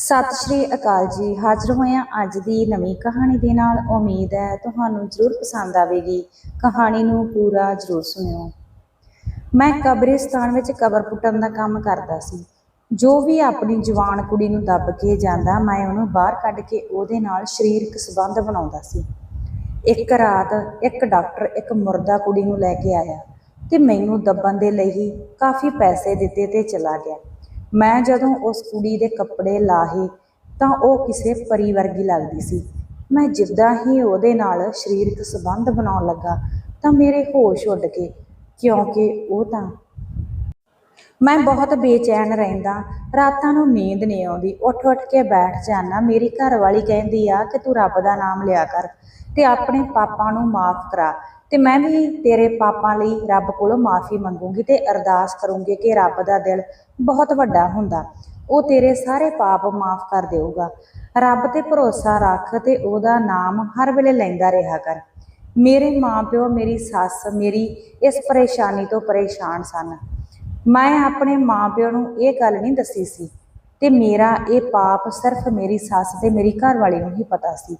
ਸਤਿ ਸ਼੍ਰੀ ਅਕਾਲ ਜੀ। ਹਾਜ਼ਰ ਹੋਇਆ ਅੱਜ ਦੀ ਨਵੀਂ ਕਹਾਣੀ ਦੇ ਨਾਲ ਉਮੀਦ ਹੈ ਤੁਹਾਨੂੰ ਜ਼ਰੂਰ ਪਸੰਦ ਆਵੇਗੀ। ਕਹਾਣੀ ਨੂੰ ਪੂਰਾ ਜ਼ਰੂਰ ਸੁਣਿਓ। ਮੈਂ ਕਬਰਿਸਤਾਨ ਵਿੱਚ ਕਬਰ ਪੁੱਟਣ ਦਾ ਕੰਮ ਕਰਦਾ ਸੀ। ਜੋ ਵੀ ਆਪਣੀ ਜਵਾਨ ਕੁੜੀ ਨੂੰ ਦੱਬ ਕੇ ਜਾਂਦਾ, ਮੈਂ ਉਹਨੂੰ ਬਾਹਰ ਕੱਢ ਕੇ ਉਹਦੇ ਨਾਲ ਸਰੀਰਕ ਸੰਬੰਧ ਬਣਾਉਂਦਾ ਸੀ। ਇੱਕ ਰਾਤ ਇੱਕ ਡਾਕਟਰ ਇੱਕ ਮੁਰਦਾ ਕੁੜੀ ਨੂੰ ਲੈ ਕੇ ਆਇਆ ਤੇ ਮੈਨੂੰ ਦੱਬਣ ਦੇ ਲਈ ਕਾਫੀ ਪੈਸੇ ਦਿੱਤੇ ਤੇ ਚਲਾ ਗਿਆ। ਮੈਂ ਜਦੋਂ ਉਸ ਕੁੜੀ ਦੇ ਕੱਪੜੇ ਲਾਹੇ ਤਾਂ ਉਹ ਕਿਸੇ ਪਰੀ ਵਰਗੀ ਲੱਗਦੀ ਸੀ। ਮੈਂ ਜਿੱਦਾਂ ਹੀ ਉਹਦੇ ਨਾਲ ਸਰੀਰਕ ਸੰਬੰਧ ਬਣਾਉਣ ਲੱਗਾ ਤਾਂ ਮੇਰੇ ਹੋਸ਼ ਉੱਡ ਗਏ, ਕਿਉਂਕਿ ਉਹ ਤਾਂ ਮੈਂ ਬਹੁਤ ਬੇਚੈਨ ਰਹਿੰਦਾ, ਰਾਤਾਂ ਨੂੰ ਨੀਂਦ ਨਹੀਂ ਆਉਂਦੀ, ਉੱਠ ਉੱਠ ਕੇ ਬੈਠ ਜਾਣਾ ਮੇਰੀ ਘਰ ਵਾਲੀ ਕਹਿੰਦੀ ਆ ਕਿ ਤੂੰ ਰੱਬ ਦਾ ਨਾਮ ਲਿਆ ਕਰ ਤੇ ਆਪਣੇ ਪਾਪਾਂ ਨੂੰ ਮਾਫ ਕਰਾ ਤੇ ਮੈਂ ਵੀ ਤੇਰੇ ਪਾਪਾਂ ਲਈ ਰੱਬ ਕੋਲੋਂ ਮਾਫੀ ਮੰਗੂੰਗੀ ਤੇ ਅਰਦਾਸ ਕਰੂੰਗੀ ਕਿ ਰੱਬ ਦਾ ਦਿਲ ਬਹੁਤ ਵੱਡਾ ਹੁੰਦਾ, ਉਹ ਤੇਰੇ ਸਾਰੇ ਪਾਪ ਮਾਫ ਕਰ ਦੇਊਗਾ। ਰੱਬ ਤੇ ਭਰੋਸਾ ਰੱਖ ਤੇ ਉਹਦਾ ਨਾਮ ਹਰ ਵੇਲੇ ਲੈਂਦਾ ਰਿਹਾ ਕਰ। ਮੇਰੇ ਮਾਪਿਓ, ਮੇਰੀ ਸੱਸ, ਮੇਰੀ ਇਸ ਪਰੇਸ਼ਾਨੀ ਤੋਂ ਪਰੇਸ਼ਾਨ ਸਨ। ਮੈਂ ਆਪਣੇ ਮਾਪਿਓ ਨੂੰ ਇਹ ਗੱਲ ਨਹੀਂ ਦੱਸੀ ਸੀ ਤੇ ਮੇਰਾ ਇਹ ਪਾਪ ਸਿਰਫ ਮੇਰੀ ਸੱਸ ਤੇ ਮੇਰੀ ਘਰਵਾਲੀ ਨੂੰ ਹੀ ਪਤਾ ਸੀ।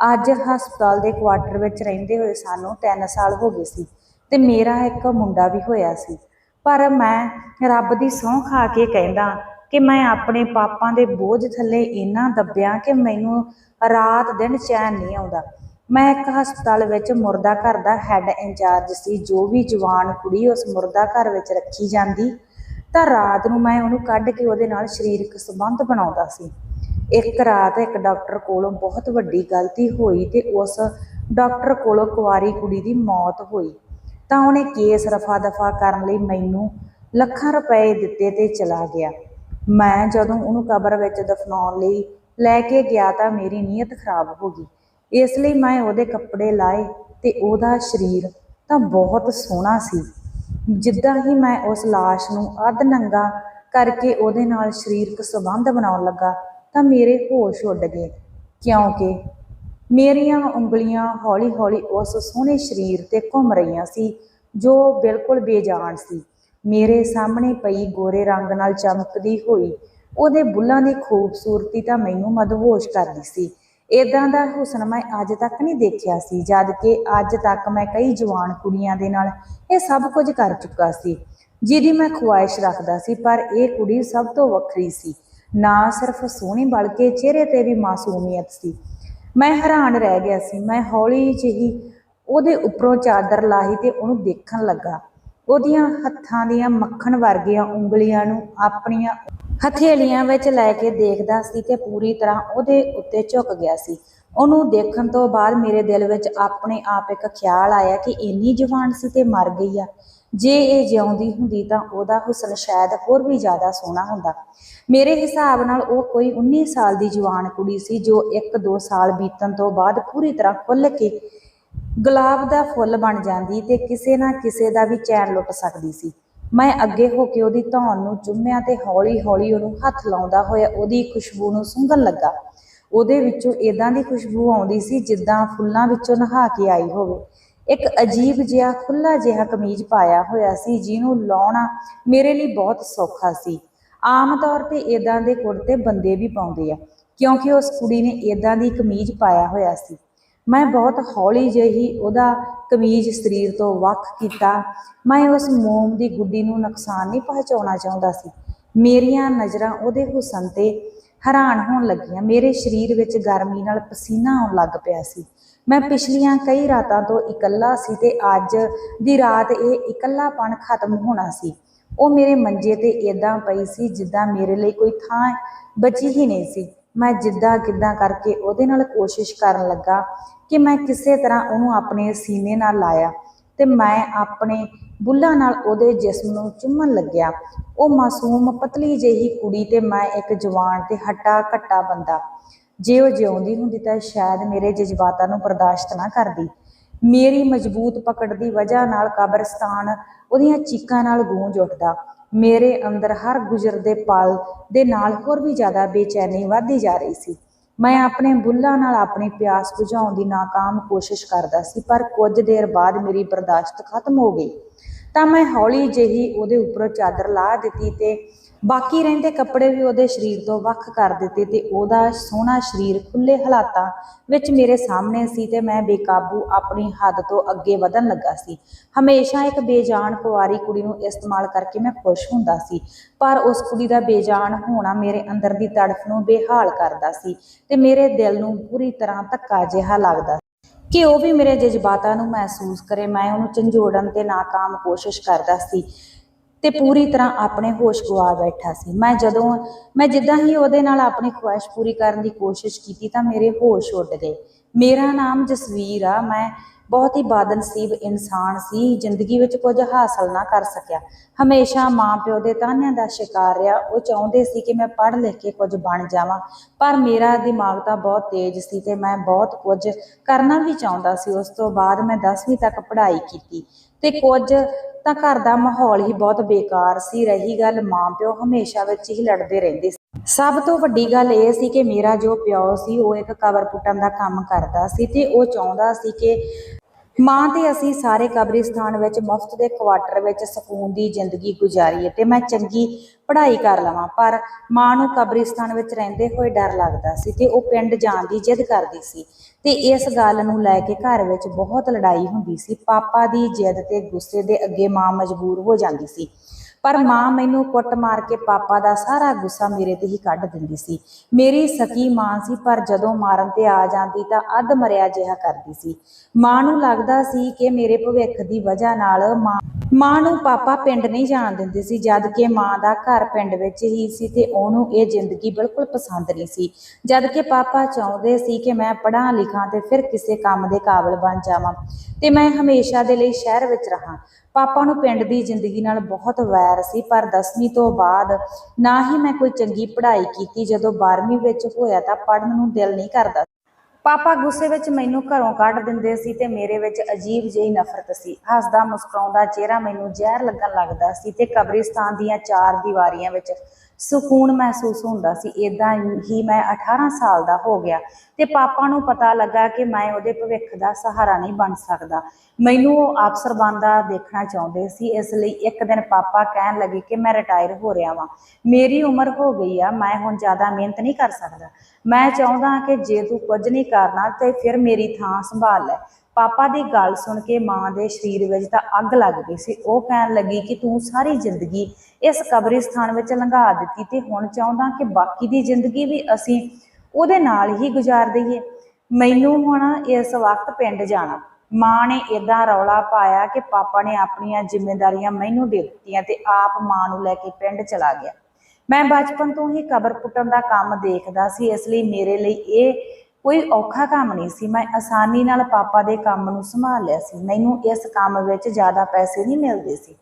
ਅੱਜ ਹਸਪਤਾਲ ਦੇ ਕੁਆਟਰ ਵਿੱਚ ਰਹਿੰਦੇ ਹੋਏ ਸਾਨੂੰ 3 ਸਾਲ ਹੋ ਗਏ ਸੀ ਤੇ ਮੇਰਾ ਇੱਕ ਮੁੰਡਾ ਵੀ ਹੋਇਆ ਸੀ। ਪਰ ਮੈਂ ਰੱਬ ਦੀ ਸਹੁੰ ਖਾ ਕੇ ਕਹਿੰਦਾ ਕਿ ਮੈਂ ਆਪਣੇ ਪਾਪਾਂ ਦੇ ਬੋਝ ਥੱਲੇ ਇੰਨਾ ਦੱਬਿਆ ਕਿ ਮੈਨੂੰ ਰਾਤ ਦਿਨ ਚੈਨ ਨਹੀਂ ਆਉਂਦਾ। ਮੈਂ ਇੱਕ ਹਸਪਤਾਲ ਵਿੱਚ ਮੁਰਦਾ ਘਰ ਦਾ ਹੈੱਡ ਇੰਚਾਰਜ ਸੀ, ਜੋ ਵੀ ਜਵਾਨ ਕੁੜੀ ਉਸ ਮੁਰਦਾ ਘਰ ਵਿੱਚ ਰੱਖੀ ਜਾਂਦੀ, ਤਾਂ ਰਾਤ ਨੂੰ ਮੈਂ ਉਹਨੂੰ ਕੱਢ ਕੇ ਉਹਦੇ ਨਾਲ ਸਰੀਰਕ ਸੰਬੰਧ ਬਣਾਉਂਦਾ ਸੀ। ਇੱਕ ਰਾਤ ਇੱਕ ਡਾਕਟਰ ਕੋਲੋਂ ਬਹੁਤ ਵੱਡੀ ਗਲਤੀ ਹੋਈ ਤੇ ਉਸ ਡਾਕਟਰ ਕੋਲੋਂ ਕੁਆਰੀ ਕੁੜੀ ਦੀ ਮੌਤ ਹੋਈ। ਤਾਂ ਉਹਨੇ ਕੇਸ ਰਫਾ ਦਫਾ ਕਰਨ ਲਈ ਮੈਨੂੰ ਲੱਖਾਂ ਰੁਪਏ ਦਿੱਤੇ ਤੇ ਚਲਾ ਗਿਆ। ਮੈਂ ਜਦੋਂ ਉਹਨੂੰ ਕਬਰ ਵਿੱਚ ਦਫਨਾਉਣ ਲਈ ਲੈ ਕੇ ਗਿਆ ਤਾਂ ਮੇਰੀ ਨੀਅਤ ਖਰਾਬ ਹੋ ਗਈ। ਇਸ ਲਈ ਮੈਂ ਉਹਦੇ ਕੱਪੜੇ ਲਾਏ ਤੇ ਉਹਦਾ ਸਰੀਰ ਤਾਂ ਬਹੁਤ ਸੋਹਣਾ ਸੀ। ਜਿੱਦਾਂ ਹੀ ਮੈਂ ਉਸ ਲਾਸ਼ ਨੂੰ ਅੱਧ ਨੰਗਾ ਕਰਕੇ ਉਹਦੇ ਨਾਲ ਸਰੀਰਕ ਸੰਬੰਧ ਬਣਾਉਣ ਲੱਗਾ ਤਾਂ ਮੇਰੇ ਹੋਸ਼ ਉੱਡ ਗਏ। ਕਿਉਂਕਿ ਮੇਰੀਆਂ ਉਂਗਲੀਆਂ ਹੌਲੀ-ਹੌਲੀ ਉਸ ਸੋਹਣੇ ਸਰੀਰ ਤੇ ਘੁੰਮ ਰਹੀਆਂ ਸੀ, ਜੋ ਬਿਲਕੁਲ ਬੇਜਾਨ ਸੀ। ਮੇਰੇ ਸਾਹਮਣੇ ਪਈ ਗੋਰੇ ਰੰਗ ਨਾਲ ਚਮਕਦੀ ਹੋਈ ਉਹਦੇ ਬੁੱਲਾਂ ਦੀ ਖੂਬਸੂਰਤੀ ਤਾਂ ਮੈਨੂੰ ਮਦਹੋਸ਼ ਕਰਦੀ ਸੀ। ਇਦਾਂ ਦਾ ਹੁਸਨ ਮੈਂ ਅੱਜ ਤੱਕ ਨਹੀਂ ਦੇਖਿਆ ਸੀ, ਜਦ ਕਿ ਅੱਜ ਤੱਕ ਮੈਂ ਕਈ ਜਵਾਨ ਕੁੜੀਆਂ ਦੇ ਨਾਲ ਇਹ ਸਭ ਕੁਝ ਕਰ ਚੁੱਕਾ ਸੀ, ਜਿਹਦੀ ਮੈਂ ਖੁਆਇਸ਼ ਰੱਖਦਾ ਸੀ, ਪਰ ਇਹ ਕੁੜੀ ਸਭ ਤੋਂ ਵੱਖਰੀ ਸੀ, ਨਾ ਸਿਰਫ ਸੋਹਣੀ ਬਲਕਿ ਚਿਹਰੇ ਤੇ ਵੀ ਮਾਸੂਮੀਅਤ ਸੀ। ਮੈਂ ਹੈਰਾਨ ਰਹਿ ਗਿਆ ਸੀ, ਮੈਂ ਹੌਲੀ ਜਿਹੀ ਉਹਦੇ ਉੱਪਰੋਂ ਚਾਦਰ ਲਾਹੀ ਤੇ ਉਹਨੂੰ ਦੇਖਣ ਲੱਗਾ, ਉਹਦੀਆਂ ਹੱਥਾਂ ਦੀਆਂ ਮੱਖਣ ਵਰਗੀਆਂ ਉਂਗਲੀਆਂ ਨੂੰ ਆਪਣੀਆਂ ਹਥੇਲੀਆਂ ਵਿੱਚ ਲੈ ਕੇ ਦੇਖਦਾ ਸੀ ਤੇ ਪੂਰੀ ਤਰ੍ਹਾਂ ਉਹਦੇ ਉੱਤੇ ਝੁਕ ਗਿਆ ਸੀ। ਉਹਨੂੰ ਦੇਖਣ ਤੋਂ ਬਾਅਦ ਮੇਰੇ ਦਿਲ ਵਿੱਚ ਆਪਣੇ ਆਪ ਇੱਕ ਖਿਆਲ ਆਇਆ ਕਿ ਇੰਨੀ ਜਵਾਨ ਸੀ ਤੇ ਮਰ ਗਈ ਆ। ਜੇ ਇਹ ਜਿਉਂਦੀ ਹੁੰਦੀ ਤਾਂ ਉਹਦਾ ਹੁਸਨ ਸ਼ਾਇਦ ਹੋਰ ਵੀ ਜ਼ਿਆਦਾ ਸੋਹਣਾ ਹੁੰਦਾ। ਮੇਰੇ ਹਿਸਾਬ ਨਾਲ ਉਹ ਕੋਈ 19 ਸਾਲ ਦੀ ਜਵਾਨ ਕੁੜੀ ਸੀ ਜੋ 1-2 ਸਾਲ ਬੀਤਣ ਤੋਂ ਬਾਅਦ ਪੂਰੀ ਤਰ੍ਹਾਂ ਖੁੱਲ੍ਹ ਕੇ ਗੁਲਾਬ ਦਾ ਫੁੱਲ ਬਣ ਜਾਂਦੀ ਤੇ ਕਿਸੇ ਨਾ ਕਿਸੇ ਦਾ ਵੀ ਚੈਨ ਲੁੱਟ ਸਕਦੀ ਸੀ। ਮੈਂ ਅੱਗੇ ਹੋ ਕੇ ਉਹਦੀ ਧੌਣ ਨੂੰ ਚੁੰਮਿਆ ਤੇ ਹੌਲੀ-ਹੌਲੀ ਉਹਨੂੰ ਹੱਥ ਲਾਉਂਦਾ ਹੋਇਆ ਉਹਦੀ ਖੁਸ਼ਬੂ ਨੂੰ ਸੁੰਘਣ ਲੱਗਾ। ਉਹਦੇ ਵਿੱਚੋਂ ਇਦਾਂ ਦੀ ਖੁਸ਼ਬੂ ਆਉਂਦੀ ਸੀ ਜਿੱਦਾਂ ਫੁੱਲਾਂ ਵਿੱਚੋਂ ਨਹਾ ਕੇ ਆਈ ਹੋਵੇ। ਇੱਕ ਅਜੀਬ ਜਿਹਾ ਖੁੱਲਾ ਜਿਹਾ ਕਮੀਜ਼ ਪਾਇਆ ਹੋਇਆ ਸੀ ਜਿਹਨੂੰ ਲਾਉਣਾ ਮੇਰੇ ਲਈ ਬਹੁਤ ਸੌਖਾ ਸੀ। ਆਮ ਤੌਰ ਤੇ ਇਦਾਂ ਦੇ ਕੁੜਤੇ ਬੰਦੇ ਵੀ ਪਾਉਂਦੇ ਆ, ਕਿਉਂਕਿ ਉਸ ਕੁੜੀ ਨੇ ਇਦਾਂ ਦੀ ਕਮੀਜ਼ ਪਾਇਆ ਹੋਇਆ ਸੀ। ਮੈਂ ਬਹੁਤ ਹੌਲੀ ਜਿਹੀ ਉਹਦਾ ਕਮੀਜ਼ ਸਰੀਰ ਤੋਂ ਵੱਖ ਕੀਤਾ। ਮੈਂ ਉਸ ਮੋਮ ਦੀ ਗੁੱਡੀ ਨੂੰ ਨੁਕਸਾਨ ਨਹੀਂ ਪਹੁੰਚਾਉਣਾ ਚਾਹੁੰਦਾ ਸੀ। ਮੇਰੀਆਂ ਨਜ਼ਰਾਂ ਉਹਦੇ ਹੁਸਨ ਤੇ ਹੈਰਾਨ ਹੋਣ ਲੱਗੀਆਂ। ਮੇਰੇ ਸਰੀਰ ਵਿੱਚ ਗਰਮੀ ਨਾਲ ਪਸੀਨਾ ਆਉਣ ਲੱਗ ਪਿਆ ਸੀ। ਮੈਂ ਪਿਛਲੀਆਂ ਕਈ ਰਾਤਾਂ ਤੋਂ ਇਕੱਲਾ ਸੀ ਤੇ ਅੱਜ ਦੀ ਰਾਤ ਇਹ ਇਕੱਲਾਪਣ ਖਤਮ ਹੋਣਾ ਸੀ। ਉਹ ਮੇਰੇ ਮੰਜੇ ਤੇ ਇਦਾਂ ਪਈ ਸੀ ਜਿੱਦਾਂ ਮੇਰੇ ਲਈ ਕੋਈ ਥਾਂ ਬਚੀ ਹੀ ਨਹੀਂ ਸੀ। ਮੈਂ ਜਿੱਦਾਂ ਕਿੱਦਾਂ ਕਰਕੇ ਉਹਦੇ ਨਾਲ ਕੋਸ਼ਿਸ਼ ਕਰਨ ਲੱਗਾ ਕਿ ਮੈਂ ਕਿਸੇ ਤਰ੍ਹਾਂ ਉਹਨੂੰ ਆਪਣੇ ਸੀਨੇ ਨਾਲ ਲਾਇਆ ਤੇ ਮੈਂ ਆਪਣੇ ਬੁੱਲਾਂ ਨਾਲ ਉਹਦੇ ਜਿਸਮ ਨੂੰ ਚੁੰਮਣ ਲੱਗਿਆ। ਉਹ ਮਾਸੂਮ ਪਤਲੀ ਜਿਹੀ ਕੁੜੀ ਤੇ ਮੈਂ ਇੱਕ ਜਵਾਨ ਤੇ ਹੱਟਾ ਘੱਟਾ ਬੰਦਾ। ਜੇ ਉਹ ਜਿਉਂਦੀ ਹੁੰਦੀ ਤਾਂ ਸ਼ਾਇਦ ਮੇਰੇ ਜਜ਼ਬਾਤਾਂ ਨੂੰ ਬਰਦਾਸ਼ਤ ਨਾ ਕਰਦੀ। ਮੇਰੀ ਮਜ਼ਬੂਤ ਪਕੜ ਦੀ ਵਜ੍ਹਾ ਨਾਲ ਕਬਰਸਤਾਨ ਉਹਦੀਆਂ ਚੀਕਾਂ ਨਾਲ ਗੂੰਜ ਉੱਠਦਾ। ਮੇਰੇ ਅੰਦਰ ਹਰ ਗੁਜ਼ਰਦੇ ਪਲ ਦੇ ਨਾਲ ਹੋਰ ਵੀ ਜ਼ਿਆਦਾ ਬੇਚੈਨੀ ਵੱਧਦੀ ਜਾ ਰਹੀ ਸੀ। ਮੈਂ ਆਪਣੇ ਬੁੱਲਾਂ ਨਾਲ ਆਪਣੀ ਪਿਆਸ ਬੁਝਾਉਣ ਦੀ ਨਾਕਾਮ ਕੋਸ਼ਿਸ਼ ਕਰਦਾ ਸੀ, ਪਰ ਕੁਝ ਦੇਰ ਬਾਅਦ ਮੇਰੀ ਬਰਦਾਸ਼ਤ ਖਤਮ ਹੋ ਗਈ। ਤਾਂ ਮੈਂ ਹੌਲੀ ਜਿਹੀ ਉਹਦੇ ਉੱਪਰੋਂ ਚਾਦਰ ਲਾ ਦਿੱਤੀ ਤੇ ਬਾਕੀ ਰਹਿੰਦੇ ਕੱਪੜੇ ਵੀ ਉਹਦੇ ਸਰੀਰ ਤੋਂ ਵੱਖ ਕਰ ਦਿੱਤੇ ਤੇ ਉਹਦਾ ਸੋਹਣਾ ਸਰੀਰ ਖੁੱਲੇ ਹਾਲਾਤਾਂ ਵਿੱਚ ਮੇਰੇ ਸਾਹਮਣੇ ਸੀ ਤੇ ਮੈਂ ਬੇਕਾਬੂ ਆਪਣੀ ਹੱਦ ਤੋਂ ਅੱਗੇ ਵਧਣ ਲੱਗਾ ਸੀ। ਹਮੇਸ਼ਾ ਇੱਕ ਬੇਜਾਨ ਕੁਆਰੀ ਕੁੜੀ ਨੂੰ ਇਸਤੇਮਾਲ ਕਰਕੇ ਮੈਂ ਖੁਸ਼ ਹੁੰਦਾ ਸੀ, ਪਰ ਉਸ ਕੁੜੀ ਦਾ ਬੇਜਾਨ ਹੋਣਾ ਮੇਰੇ ਅੰਦਰ ਦੀ ਤੜਫ ਨੂੰ ਬੇਹਾਲ ਕਰਦਾ ਸੀ ਤੇ ਮੇਰੇ ਦਿਲ ਨੂੰ ਪੂਰੀ ਤਰ੍ਹਾਂ ਧੱਕਾ ਜਿਹਾ ਲੱਗਦਾ ਕਿ ਉਹ ਵੀ ਮੇਰੇ ਜਜ਼ਬਾਤਾਂ ਨੂੰ ਮਹਿਸੂਸ ਕਰੇ, ਮੈਂ ਉਹਨੂੰ ਝੰਜੋੜਨ ਤੇ ਨਾਕਾਮ ਕੋਸ਼ਿਸ਼ ਕਰਦਾ ਸੀ ਤੇ ਪੂਰੀ ਤਰ੍ਹਾਂ ਆਪਣੇ ਹੋਸ਼ ਗਵਾ ਬੈਠਾ ਸੀ। ਮੈਂ ਜਦੋਂ, ਮੈਂ ਜਿੱਦਾਂ ਹੀ ਉਹਦੇ ਨਾਲ ਆਪਣੀ ਖੁਆਇਸ਼ ਪੂਰੀ ਕਰਨ ਦੀ ਕੋਸ਼ਿਸ਼ ਕੀਤੀ ਤਾਂ ਮੇਰੇ ਹੋਸ਼ ਉੱਡ ਗਏ। ਮੇਰਾ ਨਾਮ ਜਸਵੀਰ ਆ, ਮੈਂ ਬਹੁਤ ਹੀ ਬਾਦਨਸੀਬ ਇਨਸਾਨ ਸੀ, ਜ਼ਿੰਦਗੀ ਵਿੱਚ ਕੁਝ ਹਾਸਲ ਨਾ ਕਰ ਸਕਿਆ। ਹਮੇਸ਼ਾ ਮਾਂ ਪਿਓ ਦੇ ਤਾਨਿਆਂ ਦਾ ਸ਼ਿਕਾਰ ਰਿਹਾ। ਉਹ ਚਾਹੁੰਦੇ ਸੀ ਕਿ ਮੈਂ ਪੜ੍ਹ ਲਿਖ ਕੇ ਕੁਝ ਬਣ ਜਾਵਾਂ, ਪਰ ਮੇਰਾ ਦਿਮਾਗ ਤਾਂ ਬਹੁਤ ਤੇਜ਼ ਸੀ ਤੇ ਮੈਂ ਬਹੁਤ ਕੁਝ ਕਰਨਾ ਵੀ ਚਾਹੁੰਦਾ ਸੀ। ਉਸ ਤੋਂ ਬਾਅਦ ਮੈਂ 10ਵੀਂ ਤੱਕ ਪੜ੍ਹਾਈ ਕੀਤੀ ਤੇ ਕੁਝ ਤਾਂ ਘਰ ਦਾ ਮਾਹੌਲ ਹੀ ਬਹੁਤ ਬੇਕਾਰ ਸੀ। ਰਹੀ ਗੱਲ ਮਾਂ ਪਿਓ ਹਮੇਸ਼ਾ ਵਿੱਚ ਹੀ ਲੜਦੇ ਰਹਿੰਦੇ ਸੀ। ਸਭ ਤੋਂ ਵੱਡੀ ਗੱਲ ਇਹ ਸੀ ਕਿ ਮੇਰਾ ਜੋ ਪਿਓ ਸੀ, ਉਹ ਇੱਕ ਕਬਰ ਪੁੱਟਣ ਦਾ ਕੰਮ ਕਰਦਾ ਸੀ ਤੇ ਉਹ ਚਾਹੁੰਦਾ ਸੀ ਕਿ ਮਾਂ ਤੇ ਅਸੀਂ ਸਾਰੇ ਕਬਰਿਸਤਾਨ ਵਿੱਚ ਮੁਫਤ ਦੇ ਕੁਆਟਰ ਵਿੱਚ ਸਕੂਨ ਦੀ ਜ਼ਿੰਦਗੀ ਗੁਜ਼ਾਰੀਏ ਤੇ ਮੈਂ ਚੰਗੀ ਪੜ੍ਹਾਈ ਕਰ ਲਵਾਂ, ਪਰ ਮਾਂ ਨੂੰ ਕਬਰਿਸਤਾਨ ਵਿੱਚ ਰਹਿੰਦੇ ਹੋਏ ਡਰ ਲੱਗਦਾ ਸੀ ਤੇ ਉਹ ਪਿੰਡ ਜਾਣ ਦੀ ਜਿੱਦ ਕਰਦੀ ਸੀ ਤੇ ਇਸ ਗੱਲ ਨੂੰ ਲੈ ਕੇ ਘਰ ਵਿੱਚ ਬਹੁਤ ਲੜਾਈ ਹੁੰਦੀ ਸੀ, ਪਾਪਾ ਦੀ ਜਿੱਦ ਤੇ ਗੁੱਸੇ ਦੇ ਅੱਗੇ ਮਾਂ ਮਜਬੂਰ ਹੋ ਜਾਂਦੀ ਸੀ। ਪਰ ਮਾਂ ਮੈਨੂੰ ਕੁੱਟ ਮਾਰ ਕੇ ਪਾਪਾ ਦਾ ਸਾਰਾ ਗੁੱਸਾ ਮੇਰੇ ਤੇ ਹੀ ਕੱਢ ਦਿੰਦੀ ਸੀ। ਮੇਰੀ ਸਕੀ ਮਾਂ ਸੀ, ਪਰ ਜਦੋਂ ਮਾਰਨ ਤੇ ਆ ਜਾਂਦੀ ਤਾਂ ਅੱਧ ਮਰਿਆ ਜਿਹਾ ਕਰਦੀ ਸੀ। ਮਾਂ ਨੂੰ ਲੱਗਦਾ ਸੀ ਕਿ ਮੇਰੇ ਭਵਿੱਖ ਦੀ ਵਜ੍ਹਾ ਨਾਲ ਮਾਂ ਮਾਂ ਨੂੰ ਪਾਪਾ ਪਿੰਡ ਨਹੀਂ ਜਾਣ ਦਿੰਦੇ ਸੀ, ਜਦ ਕਿ ਮਾਂ ਦਾ ਘਰ ਪਿੰਡ ਵਿੱਚ ਹੀ ਸੀ ਤੇ ਉਹਨੂੰ ਇਹ ਜ਼ਿੰਦਗੀ ਬਿਲਕੁਲ ਪਸੰਦ ਨਹੀਂ ਸੀ। ਜਦ ਕਿ ਪਾਪਾ ਚਾਹੁੰਦੇ ਸੀ ਕਿ ਮੈਂ ਪੜ੍ਹਾਂ ਲਿਖਾਂ ਤੇ ਫਿਰ ਕਿਸੇ ਕੰਮ ਦੇ ਕਾਬਲ ਬਣ ਜਾਵਾਂ ਤੇ ਮੈਂ ਹਮੇਸ਼ਾ ਦੇ ਲਈ ਸ਼ਹਿਰ ਵਿੱਚ ਰਹਾਂ। ਪਾਪਾ ਨੂੰ ਪਿੰਡ ਦੀ ਜ਼ਿੰਦਗੀ ਨਾਲ ਬਹੁਤ ਵੈਰ ਸੀ, ਪਰ 10ਵੀਂ ਤੋਂ ਬਾਅਦ ਨਾ ਹੀ ਮੈਂ ਕੋਈ ਚੰਗੀ ਪੜ੍ਹਾਈ ਕੀਤੀ, ਜਦੋਂ 12ਵੀਂ ਵਿੱਚ ਹੋਇਆ ਤਾਂ ਪੜ੍ਹਨ ਨੂੰ ਦਿਲ ਨਹੀਂ ਕਰਦਾ ਪਾਪਾ ਗੁੱਸੇ ਵਿੱਚ ਮੈਨੂੰ ਘਰੋਂ ਕੱਢ ਦਿੰਦੇ ਸੀ ਤੇ ਮੇਰੇ ਵਿੱਚ ਅਜੀਬ ਜਿਹੀ ਨਫ਼ਰਤ ਸੀ। ਹੱਸਦਾ ਮੁਸਕਰਾਉਂਦਾ ਚਿਹਰਾ ਮੈਨੂੰ ਜ਼ਹਿਰ ਲੱਗਣ ਲੱਗਦਾ ਸੀ ਤੇ ਕਬਰਿਸਤਾਨ ਦੀਆਂ ਚਾਰ ਦੀਵਾਰੀਆਂ ਵਿੱਚ ਸਕੂਨ ਮਹਿਸੂਸ ਹੁੰਦਾ ਸੀ ਇਦਾਂ ਹੀ ਮੈਂ 18 ਸਾਲ ਦਾ ਹੋ ਗਿਆ ਤੇ ਪਾਪਾ ਨੂੰ ਪਤਾ ਲੱਗਾ ਕਿ ਮੈਂ ਉਹਦੇ ਭਵਿੱਖ ਦਾ ਸਹਾਰਾ ਨਹੀਂ ਬਣ ਸਕਦਾ। ਮੈਨੂੰ ਉਹ ਅਫਸਰ ਬਣਦਾ ਦੇਖਣਾ ਚਾਹੁੰਦੇ ਸੀ, ਇਸ ਲਈ ਇੱਕ ਦਿਨ ਪਾਪਾ ਕਹਿਣ ਲੱਗੇ ਕਿ ਮੈਂ ਰਿਟਾਇਰ ਹੋ ਰਿਹਾ ਵਾਂ। ਮੇਰੀ ਉਮਰ ਹੋ ਗਈ ਆ, ਮੈਂ ਹੁਣ ਜ਼ਿਆਦਾ ਮਿਹਨਤ ਨਹੀਂ ਕਰ ਸਕਦਾ। ਮੈਂ ਚਾਹੁੰਦਾ ਕਿ ਜੇ ਤੂੰ ਕੁਝ ਨਹੀਂ ਕਰਨਾ ਤੇ ਫਿਰ ਮੇਰੀ ਥਾਂ ਸੰਭਾਲ ਲੈ। ਪਾਪਾ ਦੀ ਗੱਲ ਸੁਣ ਕੇ ਮਾਂ ਦੇ ਸਰੀਰ ਵਿੱਚ ਤਾਂ ਅੱਗ ਲੱਗ ਗਈ ਸੀ। ਉਹ ਕਹਿਣ ਲੱਗੀ ਕਿ ਤੂੰ ਸਾਰੀ ਜ਼ਿੰਦਗੀ ਇਸ ਕਬਰਿਸਤਾਨ ਵਿੱਚ ਲੰਘਾ ਦਿੱਤੀ ਤੇ ਹੁਣ ਚਾਹੁੰਦਾ ਕਿ ਬਾਕੀ ਦੀ ਜ਼ਿੰਦਗੀ ਵੀ ਅਸੀਂ ਉਹਦੇ ਨਾਲ ਹੀ ਗੁਜ਼ਾਰ ਦਈਏ। ਮੈਨੂੰ ਹੁਣ ਇਸ ਵਕਤ ਪਿੰਡ ਜਾਣਾ। ਮਾਂ ਨੇ ਇਦਾਂ ਰੌਲਾ ਪਾਇਆ ਕਿ ਪਾਪਾ ਨੇ ਆਪਣੀਆਂ ਜ਼ਿੰਮੇਵਾਰੀਆਂ ਮੈਨੂੰ ਦੇ ਦਿੱਤੀਆਂ ਤੇ ਆਪ ਮਾਂ ਨੂੰ ਲੈ ਕੇ ਪਿੰਡ ਚਲਾ ਗਿਆ। ਮੈਂ ਬਚਪਨ ਤੋਂ ਹੀ ਕਬਰ ਪੁੱਟਣ ਦਾ ਕੰਮ ਦੇਖਦਾ ਸੀ, ਇਸ ਲਈ ਮੇਰੇ ਲਈ ਇਹ ਕੋਈ ਔਖਾ ਕੰਮ ਨਹੀਂ ਸੀ। ਮੈਂ ਆਸਾਨੀ ਨਾਲ ਪਾਪਾ ਦੇ ਕੰਮ ਨੂੰ ਸੰਭਾਲ ਲਿਆ ਸੀ। ਮੈਨੂੰ ਇਸ ਕੰਮ ਵਿੱਚ ਜ਼ਿਆਦਾ ਪੈਸੇ ਨਹੀਂ ਮਿਲਦੇ ਸੀ।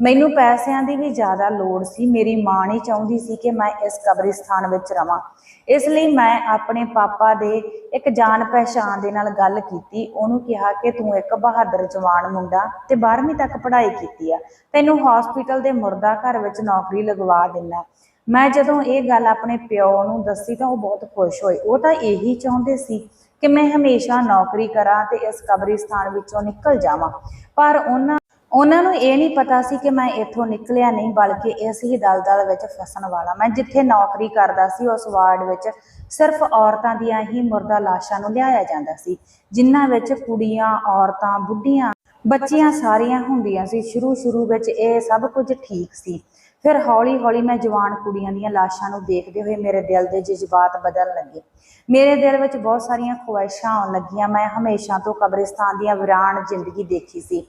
ਮੈਨੂੰ ਪੈਸਿਆਂ ਦੀ ਵੀ ਜ਼ਿਆਦਾ ਲੋੜ ਸੀ। ਮੇਰੀ ਮਾਂ ਨਹੀਂ ਚਾਹੁੰਦੀ ਸੀ ਕਿ ਮੈਂ ਇਸ ਕਬਰਿਸਤਾਨ ਵਿੱਚ ਰਵਾਂ। ਇਸ ਲਈ ਮੈਂ ਆਪਣੇ ਪਾਪਾ ਦੇ ਇੱਕ ਜਾਣ ਪਹਿਚਾਣ ਦੇ ਨਾਲ ਗੱਲ ਕੀਤੀ। ਉਹਨੂੰ ਕਿਹਾ ਕਿ ਤੂੰ ਇੱਕ ਬਹਾਦਰ ਜਵਾਨ ਮੁੰਡਾ ਤੇ 12ਵੀਂ ਤੱਕ ਪੜ੍ਹਾਈ ਕੀਤੀ ਆ। ਤੈਨੂੰ ਹਸਪੀਟਲ ਦੇ ਮੁਰਦਾ ਘਰ ਵਿੱਚ ਨੌਕਰੀ ਲਗਵਾ ਦਿੰਨਾ ਮੈਂ ਜਦੋਂ ਇਹ ਗੱਲ ਆਪਣੇ ਪਿਓ ਨੂੰ ਦੱਸੀ ਤਾਂ ਉਹ ਬਹੁਤ ਖੁਸ਼ ਹੋਏ। ਉਹ ਤਾਂ ਇਹੀ ਚਾਹੁੰਦੇ ਸੀ ਕਿ ਮੈਂ ਹਮੇਸ਼ਾ ਨੌਕਰੀ ਕਰਾਂ ਤੇ ਇਸ ਕਬਰਿਸਤਾਨ ਵਿੱਚੋਂ ਨਿਕਲ ਜਾਵਾਂ। ਪਰ ਉਹਨਾਂ ਉਹਨਾਂ ਨੂੰ ਇਹ ਨਹੀਂ ਪਤਾ ਸੀ ਕਿ ਮੈਂ ਇੱਥੋਂ ਨਿਕਲਿਆ ਨਹੀਂ, ਬਲਕਿ ਇਸ ਹੀ ਦਲਦਲ ਵਿੱਚ ਫਸਣ ਵਾਲਾ। ਮੈਂ ਜਿੱਥੇ ਨੌਕਰੀ ਕਰਦਾ ਸੀ, ਉਸ ਵਾਰਡ ਵਿੱਚ ਸਿਰਫ ਔਰਤਾਂ ਦੀਆਂ ਹੀ ਮੁਰਦਾ ਲਾਸ਼ਾਂ ਨੂੰ ਲਿਆਇਆ ਜਾਂਦਾ ਸੀ, ਜਿਨ੍ਹਾਂ ਵਿੱਚ ਕੁੜੀਆਂ, ਔਰਤਾਂ, ਬੁੱਢੀਆਂ, ਬੱਚੀਆਂ ਸਾਰੀਆਂ ਹੁੰਦੀਆਂ ਸੀ। ਸ਼ੁਰੂ ਸ਼ੁਰੂ ਵਿੱਚ ਇਹ ਸਭ ਕੁਝ ਠੀਕ ਸੀ। ਫਿਰ ਹੌਲੀ ਹੌਲੀ ਮੈਂ ਜਵਾਨ ਕੁੜੀਆਂ ਦੀਆਂ ਲਾਸ਼ਾਂ ਨੂੰ ਦੇਖਦੇ ਹੋਏ ਮੇਰੇ ਦਿਲ ਦੇ ਜਜ਼ਬਾਤ ਬਦਲਣ ਲੱਗੇ। ਮੇਰੇ ਦਿਲ ਵਿੱਚ ਬਹੁਤ ਸਾਰੀਆਂ ਖੁਆਇਸ਼ਾਂ ਆਉਣ ਲੱਗੀਆਂ। ਮੈਂ ਹਮੇਸ਼ਾ ਤੋਂ ਕਬਰਿਸਤਾਨ ਦੀਆਂ ਵਿਰਾਨ ਜ਼ਿੰਦਗੀ ਦੇਖੀ ਸੀ।